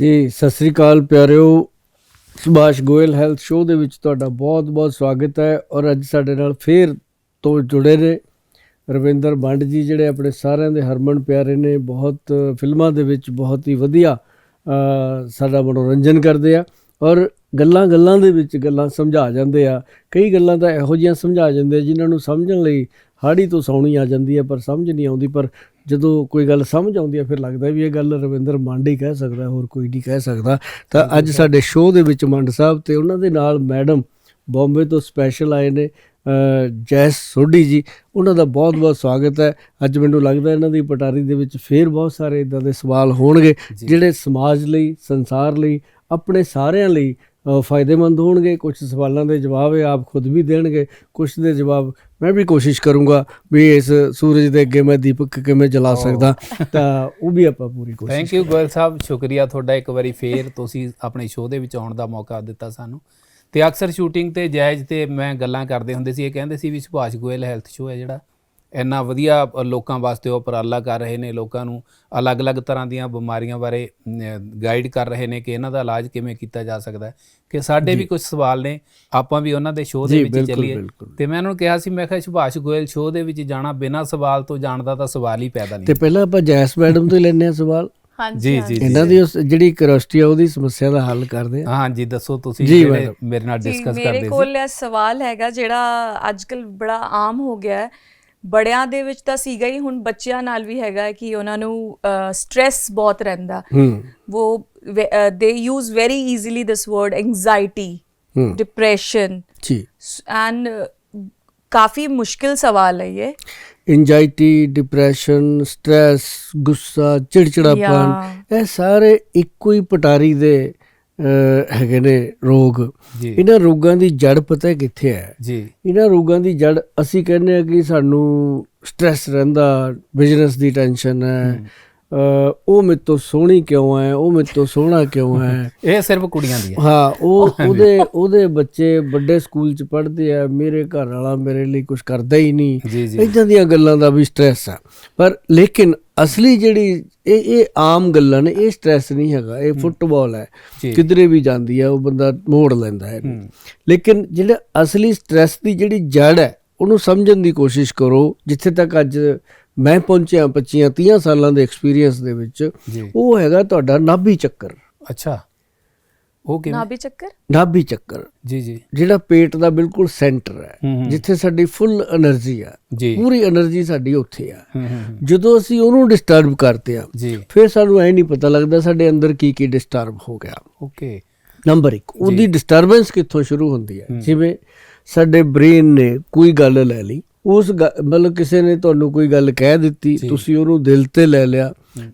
ਜੀ, ਸਤਿ ਸ੍ਰੀ ਅਕਾਲ ਪਿਆਰਿਓ। Subhash Goyal health show ਦੇ ਵਿੱਚ ਤੁਹਾਡਾ ਬਹੁਤ-ਬਹੁਤ ਸਵਾਗਤ ਹੈ ਔਰ ਅੱਜ ਸਾਡੇ ਨਾਲ ਫੇਰ ਤੋਂ ਜੁੜੇ ਨੇ ਰਵਿੰਦਰ ਬੰਡ ਜੀ, ਜਿਹੜੇ ਆਪਣੇ ਸਾਰਿਆਂ ਦੇ ਹਰਮਨ ਪਿਆਰੇ ਨੇ। ਬਹੁਤ ਫਿਲਮਾਂ ਦੇ ਵਿੱਚ ਬਹੁਤ ਹੀ ਵਧੀਆ ਸਾਡਾ ਮਨੋਰੰਜਨ ਕਰਦੇ ਆ ਔਰ ਗੱਲਾਂ ਗੱਲਾਂ ਦੇ ਵਿੱਚ ਗੱਲਾਂ ਸਮਝਾ ਜਾਂਦੇ ਆ। ਕਈ ਗੱਲਾਂ ਤਾਂ ਇਹੋ ਜਿਹੀਆਂ ਸਮਝਾ ਜਾਂਦੇ ਆ ਜਿਨ੍ਹਾਂ ਨੂੰ ਸਮਝਣ ਲਈ ਹਾੜੀ ਤੋਂ ਸੌਣੀ ਆ ਜਾਂਦੀ ਹੈ ਪਰ ਸਮਝ ਨਹੀਂ ਆਉਂਦੀ। ਪਰ ਜਦੋਂ ਕੋਈ ਗੱਲ ਸਮਝ ਆਉਂਦੀ ਹੈ ਫਿਰ ਲੱਗਦਾ ਵੀ ਇਹ ਗੱਲ ਰਵਿੰਦਰ ਮੰਡ ਹੀ ਕਹਿ ਸਕਦਾ ਹੋਰ ਕੋਈ ਨਹੀਂ ਕਹਿ ਸਕਦਾ। ਤਾਂ ਅੱਜ ਸਾਡੇ ਸ਼ੋਅ ਦੇ ਵਿੱਚ ਮੰਡ ਸਾਹਿਬ ਤੇ ਉਹਨਾਂ ਦੇ ਨਾਲ ਮੈਡਮ ਬੰਬੇ ਤੋਂ ਸਪੈਸ਼ਲ ਆਏ ਨੇ ਜੈਸ ਸੋਢੀ ਜੀ। ਉਹਨਾਂ ਦਾ ਬਹੁਤ ਬਹੁਤ ਸਵਾਗਤ ਹੈ। ਅੱਜ ਮੈਨੂੰ ਲੱਗਦਾ ਇਹਨਾਂ ਦੀ ਪਟਾਰੀ ਦੇ ਵਿੱਚ ਫੇਰ ਬਹੁਤ ਸਾਰੇ ਇਦਾਂ ਦੇ ਸਵਾਲ ਹੋਣਗੇ ਜਿਹੜੇ ਸਮਾਜ ਲਈ ਸੰਸਾਰ ਲਈ ਆਪਣੇ ਸਾਰਿਆਂ ਲਈ ਫਾਇਦੇਮੰਦ ਹੋਣਗੇ ਕੁਝ ਸਵਾਲਾਂ ਦੇ ਜਵਾਬ ਇਹ ਆਪ ਖੁਦ ਵੀ ਦੇਣਗੇ ਕੁਝ ਦੇ ਜਵਾਬ ਮੈਂ ਵੀ ਕੋਸ਼ਿਸ਼ ਕਰੂੰਗਾ ਵੀ ਇਸ ਸੂਰਜ ਦੇ ਅੱਗੇ ਮੈਂ ਦੀਪਕ ਕਿਵੇਂ ਜਲਾ ਸਕਦਾ ਤਾਂ ਉਹ ਵੀ ਆਪਾਂ ਪੂਰੀ ਕੋਸ਼ਿਸ਼ ਥੈਂਕ ਯੂ ਗੋਇਲ ਸਾਹਿਬ ਸ਼ੁਕਰੀਆ ਤੁਹਾਡਾ ਇੱਕ ਵਾਰੀ ਫੇਰ ਤੁਸੀਂ ਆਪਣੇ ਸ਼ੋਅ ਦੇ ਵਿੱਚ ਆਉਣ ਦਾ ਮੌਕਾ ਦਿੱਤਾ ਸਾਨੂੰ। ਤੇ ਅਕਸਰ ਸ਼ੂਟਿੰਗ ਤੇ ਜਾਇਜ਼ ਤੇ ਮੈਂ ਗੱਲਾਂ ਕਰਦੇ ਹੁੰਦੇ ਸੀ ਇਹ ਕਹਿੰਦੇ ਸੀ ਵੀ ਸੁਭਾਸ਼ ਗੋਇਲ ਹੈਲਥ ਸ਼ੋਅ ਹੈ ਜਿਹੜਾ ਇੰਨਾ ਵਧੀਆ ਲੋਕਾਂ ਵਾਸਤੇ ਉਹ ਉਪਰਾਲਾ ਕਰ ਰਹੇ ਨੇ ਲੋਕਾਂ ਨੂੰ ਅਲੱਗ-ਅਲੱਗ ਤਰ੍ਹਾਂ ਦੀਆਂ ਬਿਮਾਰੀਆਂ ਬਾਰੇ ਗਾਈਡ ਕਰ ਰਹੇ ਨੇ ਕਿ ਇਹਨਾਂ ਦਾ ਇਲਾਜ ਕਿਵੇਂ ਕੀਤਾ ਜਾ ਸਕਦਾ ਹੈ। ਕਿ ਸਾਡੇ ਵੀ ਕੁਝ ਸਵਾਲ ਨੇ ਆਪਾਂ ਵੀ ਉਹਨਾਂ ਦੇ ਸ਼ੋਅ ਦੇ ਵਿੱਚ ਚੱਲੀਏ। ਤੇ ਮੈਂ ਉਹਨਾਂ ਨੂੰ ਕਿਹਾ ਸੀ ਮੈਂ ਕਿਹਾ ਸੁਭਾਸ਼ ਗੋਇਲ ਸ਼ੋਅ ਦੇ ਵਿੱਚ ਜਾਣਾ ਬਿਨਾਂ ਸਵਾਲ ਤੋਂ ਜਾਣ ਦਾ ਤਾਂ ਸਵਾਲ ਹੀ ਪੈਦਾ ਨਹੀਂ ਤੇ ਪਹਿਲਾਂ ਆਪਾਂ ਜੈਸ ਮੈਡਮ ਤੋਂ ਹੀ ਲੈਣੇ ਆ ਸਵਾਲ। ਜੀ ਜੀ ਜੀ ਇਹਨਾਂ ਦੀ ਉਸ ਜਿਹੜੀ ਕਰੋਸਟੀ ਆ ਉਹਦੀ ਸਮੱਸਿਆ ਦਾ ਹੱਲ ਕਰਦੇ ਆ ਹਾਂ ਜੀ ਦੱਸੋ ਤੁਸੀਂ ਜੀ, ਜਿਹੜੇ। ਮੇਰੇ ਨਾਲ ਡਿਸਕਸ ਮੇਰੇ ਕਰਦੇ ਸੀ। ਕੋਲ ਇਹ ਸਵਾਲ ਹੈਗਾ ਜਿਹੜਾ ਅੱਜਕੱਲ ਬੜਾ ਆਮ ਹੋ ਗਿਆ ਹੈ। ਬੜਿਆਂ ਦੇ ਵਿੱਚ ਤਾਂ ਸੀਗਾ ਹੀ ਹੁਣ ਬੱਚਿਆਂ ਨਾਲ ਵੀ ਹੈਗਾ ਕਿ ਉਹਨਾਂ ਨੂੰ ਸਟ्रेस ਬਹੁਤ ਰਹਿੰਦਾ। ਉਹ ਦੇ use very easily this word anxiety depression ਜੀ। ਐਂਡ ਕਾਫੀ ਮੁਸ਼ਕਿਲ ਸਵਾਲ ਹੈ ਇਹ। ਐਂਜਾਇਟੀ ਡਿਪਰੈਸ਼ਨ ਸਟ्रेस ਗੁੱਸਾ ਚਿੜਚਿੜਾਪਨ ਇਹ ਸਾਰੇ ਇੱਕੋ ਹੀ ਪਟਾਰੀ ਦੇ ਹੈਗੇ ਨੇ ਰੋਗ। ਇਹਨਾਂ ਰੋਗਾਂ ਦੀ ਜੜ ਪਤਾ ਕਿੱਥੇ ਹੈ? ਜੀ। ਇਹਨਾਂ ਰੋਗਾਂ ਦੀ ਜੜ ਅਸੀਂ ਕਹਿੰਦੇ ਆ ਕਿ ਸਾਨੂੰ ਸਟ्रेस ਰਹਿੰਦਾ ਬਿਜ਼ਨਸ ਦੀ ਟੈਨਸ਼ਨ ਹੈ। ਉਹ ਮੇਰੇ ਤੋਂ ਸੋਹਣੀ ਕਿਉਂ ਹੈ? ਉਹ ਮੇਰੇ ਤੋਂ ਸੋਹਣਾ ਕਿਉਂ ਹੈ? ਇਹ ਸਿਰਫ ਕੁੜੀਆਂ ਦੀ ਹੈ। ਹਾਂ ਉਹ ਉਹਦੇ ਉਹਦੇ ਬੱਚੇ ਵੱਡੇ ਸਕੂਲ ਚ ਪੜ੍ਹਦੇ ਆ ਮੇਰੇ ਘਰ ਵਾਲਾ ਮੇਰੇ ਲਈ ਕੁਝ ਕਰਦਾ ਹੀ ਨਹੀਂ। ਇਦਾਂ ਦੀਆਂ ਗੱਲਾਂ ਦਾ ਵੀ ਸਟ्रेस ਆ ਪਰ ਲੇਕਿਨ ਅਸਲੀ ਜਿਹੜੀ ਇਹ ਇਹ ਆਮ ਗੱਲਾਂ ਨੇ ਇਹ ਸਟ्रेस ਨਹੀਂ ਹੈਗਾ ਇਹ ਫੁੱਟਬਾਲ ਹੈ। ਕਿਧਰੇ ਵੀ ਜਾਂਦੀ ਹੈ ਉਹ ਬੰਦਾ ਮੋੜ ਲੈਂਦਾ ਹੈ। ਲੇਕਿਨ ਜਿਹੜਾ ਅਸਲੀ ਸਟ्रेस ਦੀ ਜਿਹੜੀ ਜੜ ਹੈ ਉਹਨੂੰ ਸਮਝਣ ਦੀ ਕੋਸ਼ਿਸ਼ ਕਰੋ ਜਿੱਥੇ ਤੱਕ ਅੱਜ ਮੈਂ ਪਹੁੰਚਿਆ 25 30 ਸਾਲਾਂ ਦੇ ਐਕਸਪੀਰੀਅੰਸ ਦੇ ਵਿੱਚ ਉਹ ਹੈਗਾ ਤੁਹਾਡਾ ਨਾਭੀ ਚੱਕਰ। ਅੱਛਾ। ਉਹ ਕਿਵੇਂ? ਨਾਭੀ ਚੱਕਰ? ਨਾਭੀ ਚੱਕਰ। ਜੀ ਜੀ। ਜਿਹੜਾ ਪੇਟ ਦਾ ਬਿਲਕੁਲ ਸੈਂਟਰ ਹੈ ਜਿੱਥੇ ਸਾਡੀ ਫੁੱਲ એનર્ਜੀ ਆ ਪੂਰੀ એનર્ਜੀ ਸਾਡੀ ਉੱਥੇ ਆ। ਜਦੋਂ ਅਸੀਂ ਉਹਨੂੰ ਡਿਸਟਰਬ ਕਰਦੇ ਆ ਫਿਰ ਸਾਨੂੰ ਐ ਨਹੀਂ ਪਤਾ ਲੱਗਦਾ ਸਾਡੇ ਅੰਦਰ ਕੀ ਕੀ ਡਿਸਟਰਬ ਹੋ ਗਿਆ। ਓਕੇ। ਨੰਬਰ 1 ਉਹਦੀ ਡਿਸਟਰਬੈਂਸ ਕਿੱਥੋਂ ਸ਼ੁਰੂ ਹੁੰਦੀ ਹੈ? ਜਿਵੇਂ ਸਾਡੇ ਬ੍ਰੇਨ ਨੇ ਕੋਈ ਗੱਲ ਲੈ ਲਈ ਉਸ ਮਤਲਬ ਕਿਸੇ ਨੇ ਤੁਹਾਨੂੰ ਕੋਈ ਗੱਲ ਕਹਿ ਦਿੱਤੀ ਤੁਸੀਂ ਉਹਨੂੰ ਦਿਲ ਤੇ ਲੈ ਲਿਆ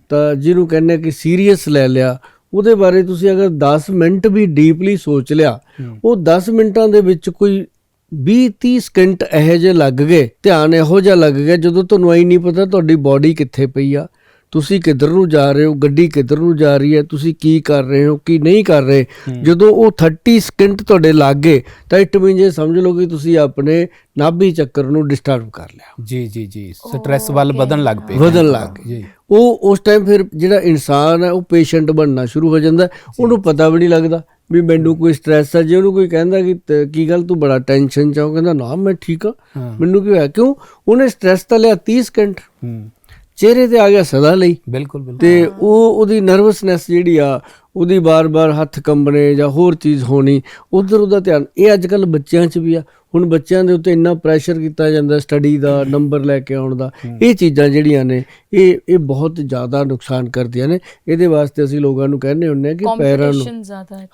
ਤਾਂ ਜਿਹਨੂੰ ਕਹਿੰਦੇ ਕਿ ਸੀਰੀਅਸ ਲੈ ਲਿਆ ਉਹਦੇ ਬਾਰੇ ਤੁਸੀਂ ਅਗਰ 10 ਮਿੰਟ ਵੀ ਡੀਪਲੀ ਸੋਚ ਲਿਆ, ਉਹ 10 ਮਿੰਟਾਂ ਦੇ ਵਿੱਚ ਕੋਈ 20 30 ਸਕਿੰਟ ਇਹੋ ਜਿਹੇ ਲੱਗ ਗਏ, ਧਿਆਨ ਇਹੋ ਜਿਹਾ ਲੱਗ ਗਿਆ ਜਦੋਂ ਤੁਹਾਨੂੰ ਐ ਨਹੀਂ ਪਤਾ ਤੁਹਾਡੀ ਬਾਡੀ ਕਿੱਥੇ ਪਈ ਆ। ਤੁਸੀਂ ਕਿੱਧਰ ਨੂੰ ਜਾ ਰਹੇ ਹੋ ਗੱਡੀ ਕਿੱਧਰ ਨੂੰ ਜਾ ਰਹੀ ਹੈ ਤੁਸੀਂ ਕੀ ਕਰ ਰਹੇ ਹੋ ਕੀ ਨਹੀਂ ਕਰ ਰਹੇ? ਜਦੋਂ ਉਹ 30 ਸਕਿੰਟ ਤੁਹਾਡੇ ਲੱਗ ਗਏ ਤਾਂ ਇਟ ਮੀਨਸ ਇਹ ਸਮਝ ਲਓ ਕਿ ਤੁਸੀਂ ਆਪਣੇ ਨਾਭੀ ਚੱਕਰ ਨੂੰ ਡਿਸਟਰਬ ਕਰ ਲਿਆ। ਜੀ ਜੀ ਜੀ ਸਟ੍ਰੈਸ ਵੱਲ ਵਧਣ ਲੱਗ ਪਏ। ਵਧਣ ਲੱਗ ਗਏ ਜੀ। ਉਹ ਉਸ ਟਾਈਮ ਫਿਰ ਜਿਹੜਾ ਇਨਸਾਨ ਹੈ ਉਹ ਪੇਸ਼ੈਂਟ ਬਣਨਾ ਸ਼ੁਰੂ ਹੋ ਜਾਂਦਾ। ਹੈ। ਉਹਨੂੰ ਪਤਾ ਵੀ ਨਹੀਂ ਲੱਗਦਾ ਵੀ ਮੈਨੂੰ ਕੋਈ ਸਟ੍ਰੈਸ ਹੈ। ਜੇ ਉਹਨੂੰ ਕੋਈ ਕਹਿੰਦਾ ਕਿ ਕੀ ਗੱਲ ਤੂੰ ਬੜਾ ਟੈਨਸ਼ਨ ਚ ਆ ਉਹ ਕਹਿੰਦਾ ਨਾ ਮੈਂ ਠੀਕ ਹਾਂ। ਮੈਨੂੰ ਕੀ ਹੋਇਆ ਕਿਉਂ? ਉਹਨੇ ਸਟ੍ਰੈਸ ਤਾਂ ਲਿਆ 30 ਸਕਿੰਟ ਹੂੰ। ਚਿਹਰੇ ਤੇ ਆ ਗਿਆ ਸਦਾ ਲਈ। ਬਿਲਕੁਲ ਬਿਲਕੁਲ। ਤੇ ਉਹ ਉਹਦੀ ਨਰਵਸਨੈਸ ਜਿਹੜੀ ਆ ਉਹਦੀ ਬਾਰ-ਬਾਰ ਹੱਥ ਕੰਬਣੇ ਜਾਂ ਹੋਰ ਚੀਜ਼ ਹੋਣੀ ਉਧਰ ਉਹਦਾ ਧਿਆਨ। ਇਹ ਅੱਜ ਕੱਲ ਬੱਚਿਆਂ 'ਚ ਵੀ ਆ। ਹੁਣ ਬੱਚਿਆਂ ਦੇ ਉੱਤੇ ਇੰਨਾ ਪ੍ਰੈਸ਼ਰ ਕੀਤਾ ਜਾਂਦਾ ਸਟੱਡੀ ਦਾ ਨੰਬਰ ਲੈ ਕੇ ਆਉਣ ਦਾ। ਇਹ ਚੀਜ਼ਾਂ ਜਿਹੜੀਆਂ ਨੇ ਇਹ ਇਹ ਬਹੁਤ ਜ਼ਿਆਦਾ ਨੁਕਸਾਨ ਕਰਦੀਆਂ ਨੇ। ਇਹਦੇ ਵਾਸਤੇ ਅਸੀਂ ਲੋਕਾਂ ਨੂੰ ਕਹਿੰਦੇ ਹੁੰਦੇ ਆ ਕਿ ਪੈਰਾਂ ਨੂੰ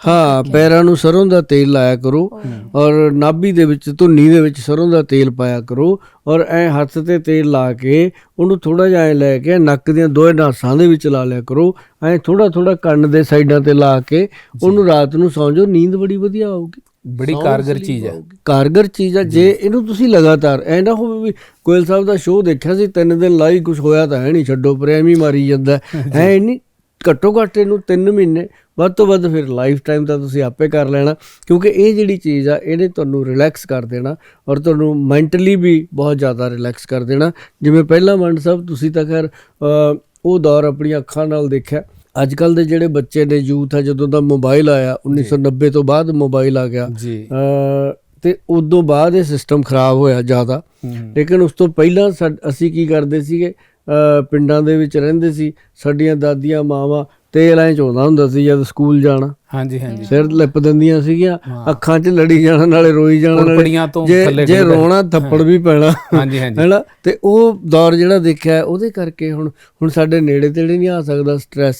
ਹੈ ਪੈਰਾਂ ਨੂੰ ਸਰੋਂ ਦਾ ਤੇਲ ਲਾਇਆ ਕਰੋ ਔਰ ਨਾਭੀ ਦੇ ਵਿੱਚ ਧੁੰਨੀ ਦੇ ਵਿੱਚ ਸਰੋਂ ਦਾ ਤੇਲ ਪਾਇਆ ਕਰੋ ਔਰ ਐ ਹੱਥ ਤੇ ਤੇਲ ਲਾ ਕੇ ਉਹਨੂੰ ਥੋੜਾ ਜਿਹਾ ਐ ਲੈ ਕੇ ਨੱਕ ਦੀਆਂ ਦੋਏ ਨਾਸਾਂ ਦੇ ਵਿੱਚ ਲਾ ਲਿਆ ਕਰੋ। ਐ ਥੋੜਾ ਥੋੜਾ ਕੰਨ ਦੇ ਸਾਈਡਾਂ ਤੇ ਲਾ ਕੇ ਉਹਨੂੰ ਰਾਤ ਨੂੰ ਸੌਂ ਜਾਓ ਨੀਂਦ ਬੜੀ ਵਧੀਆ ਆਊਗੀ। ਬੜੀ ਕਾਰਗਰ ਚੀਜ਼ ਹੈ। ਕਾਰਗਰ ਚੀਜ਼ ਆ ਜੇ ਇਹਨੂੰ ਤੁਸੀਂ ਲਗਾਤਾਰ ਐ ਨਾ ਹੋਵੇ ਵੀ ਕੋਇਲ ਸਾਹਿਬ ਦਾ ਸ਼ੋਅ ਦੇਖਿਆ ਸੀ ਤਿੰਨ ਦਿਨ ਲਾਈ ਕੁਝ ਹੋਇਆ ਤਾਂ ਹੈ ਨਹੀਂ ਛੱਡੋ ਪਰ ਐਵੇਂ ਹੀ ਮਾਰੀ ਜਾਂਦਾ ਐ ਨਹੀਂ ਘੱਟੋ ਘੱਟ ਇਹਨੂੰ 3 ਮਹੀਨੇ ਵੱਧ ਤੋਂ ਵੱਧ ਫਿਰ ਲਾਈਫ ਟਾਈਮ ਤਾਂ ਤੁਸੀਂ ਆਪੇ ਕਰ ਲੈਣਾ ਕਿਉਂਕਿ ਇਹ ਜਿਹੜੀ ਚੀਜ਼ ਆ ਇਹਨੇ ਤੁਹਾਨੂੰ ਰਿਲੈਕਸ ਕਰ ਦੇਣਾ ਔਰ ਤੁਹਾਨੂੰ ਮੈਂਟਲੀ ਵੀ ਬਹੁਤ ਜ਼ਿਆਦਾ ਰਿਲੈਕਸ ਕਰ ਦੇਣਾ। ਜਿਵੇਂ ਪਹਿਲਾਂ ਮੰਡ ਸਾਹਿਬ ਤੁਸੀਂ ਤਾਂ ਖੈਰ ਉਹ ਦੌਰ ਆਪਣੀਆਂ ਅੱਖਾਂ ਨਾਲ ਦੇਖਿਆ। ਅੱਜ ਕੱਲ ਦੇ ਜਿਹੜੇ ਬੱਚੇ ਨੇ ਯੂਥ ਆ ਜਦੋਂ ਦਾ ਮੋਬਾਈਲ ਆਇਆ 1990 ਤੋਂ ਬਾਅਦ ਮੋਬਾਈਲ ਆ ਗਿਆ। ਤੇ ਉਦੋਂ ਬਾਅਦ ਇਹ ਸਿਸਟਮ ਖਰਾਬ ਹੋਇਆ ਜ਼ਿਆਦਾ। ਲੇਕਿਨ ਉਸ ਤੋਂ ਪਹਿਲਾਂ ਅਸੀਂ ਕੀ ਕਰਦੇ ਸੀਗੇ ਪਿੰਡਾਂ ਦੇ ਵਿੱਚ ਰਹਿੰਦੇ ਸੀ ਸਾਡੀਆਂ ਦਾਦੀਆਂ ਮਾਵਾਂ ਤੇਲ ਐਂ ਚੋਂਦਾ ਹੁੰਦਾ ਸੀ ਜਦ ਸਕੂਲ ਜਾਣਾ। ਹਾਂਜੀ ਹਾਂਜੀ। ਸਿਰ ਲਿਪ ਦਿੰਦੀਆਂ ਸੀਗੀਆਂ। ਅੱਖਾਂ 'ਚ ਲੜੀ ਜਾਣਾ ਨਾਲੇ ਰੋਈ ਜਾਣਾ ਨਾਲੇ ਜੇ। ਰੋਣਾ ਥੱਪੜ ਵੀ ਪੈਣਾ। ਹਾਂਜੀ ਹਾਂਜੀ। ਹੈਨਾ? ਤੇ ਉਹ ਦੌਰ ਜਿਹੜਾ ਦੇਖਿਆ ਉਹਦੇ ਕਰਕੇ ਹੁਣ ਹੁਣ ਸਾਡੇ ਨੇੜੇ ਤੇੜੇ ਨਹੀਂ ਆ ਸਕਦਾ ਸਟ੍ਰੈਸ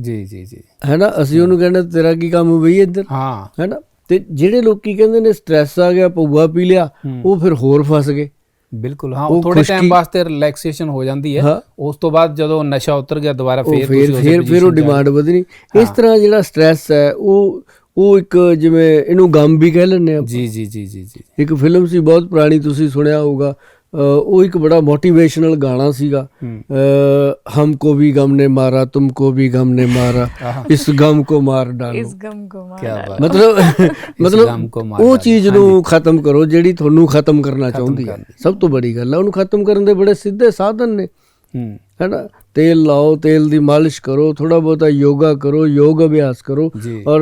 ਜੀ ਜੀ ਜੀ। ਹੈਨਾ? ਅਸੀਂ ਉਹਨੂੰ ਕਹਿੰਦੇ ਤੇਰਾ ਕੀ ਕੰਮ ਬਈ ਇੱਧਰ? ਹਾਂ। ਹੈਨਾ? ਤੇ ਜਿਹੜੇ ਲੋਕੀ ਕਹਿੰਦੇ ਨੇ ਸਟ੍ਰੈਸ ਆ ਗਿਆ ਪਊਆ ਪੀ ਲਿਆ। ਉਹ ਫਿਰ ਹੋਰ ਫਸ ਗਏ। ਬਿਲਕੁਲ ਹਾਂ ਉਹ ਥੋੜੇ ਟਾਈਮ ਵਾਸਤੇ ਰਿਲੈਕਸੇਸ਼ਨ ਹੋ ਜਾਂਦੀ ਹੈ। ਉਸ ਤੋਂ ਬਾਅਦ ਜਦੋਂ ਨਸ਼ਾ ਉਤਰ ਗਿਆ ਦੁਬਾਰਾ ਫੇਰ ਫਿਰ ਫਿਰ ਫਿਰ ਉਹ ਡਿਮਾਂਡ ਵਧਣੀ। ਇਸ ਤਰ੍ਹਾਂ ਜਿਹੜਾ ਸਟ੍ਰੈਸ ਹੈ ਉਹ ਉਹ ਇੱਕ ਜਿਵੇਂ ਇਹਨੂੰ ਗਮ ਵੀ ਕਹਿ ਲੈਂਦੇ ਆ ਜੀ ਜੀ ਜੀ ਜੀ ਜੀ। ਇੱਕ ਫਿਲਮ ਸੀ ਬਹੁਤ ਪੁਰਾਣੀ ਤੁਸੀਂ ਸੁਣਿਆ ਹੋਊਗਾ। ਉਹ ਇੱਕ ਬੜਾ ਮੋਟੀਵੇਸ਼ਨਲ ਗਾਣਾ ਸੀਗਾ। ਹਮ ਕੋ ਵੀ ਗਮ ਨੇ ਮਾਰਾ ਤੁਮ ਕੋ ਵੀ ਗਮ ਨੇ ਮਾਰਾ ਇਸ ਗਮ ਕੋ ਮਾਰ ਡਾਲੋ। ਇਸ ਗਮ ਕੋ ਮਾਰ ਮਤਲਬ ਮਤਲਬ ਉਹ ਚੀਜ਼ ਨੂੰ ਖਤਮ ਕਰੋ ਜਿਹੜੀ ਤੁਹਾਨੂੰ ਖਤਮ ਕਰਨਾ ਚਾਹੁੰਦੀ ਹੈ ਸਭ ਤੋਂ ਬੜੀ ਗੱਲ ਹੈ ਉਹਨੂੰ ਖਤਮ ਕਰਨ ਦੇ ਬੜੇ ਸਿੱਧੇ ਸਾਧਨ ਨੇ। ਹੈਨਾ? ਤੇਲ ਲਾਓ ਤੇਲ ਦੀ ਮਾਲਿਸ਼ ਕਰੋ ਥੋੜਾ ਬਹੁਤਾ ਯੋਗਾ ਕਰੋ ਯੋਗ ਅਭਿਆਸ ਕਰੋ ਔਰ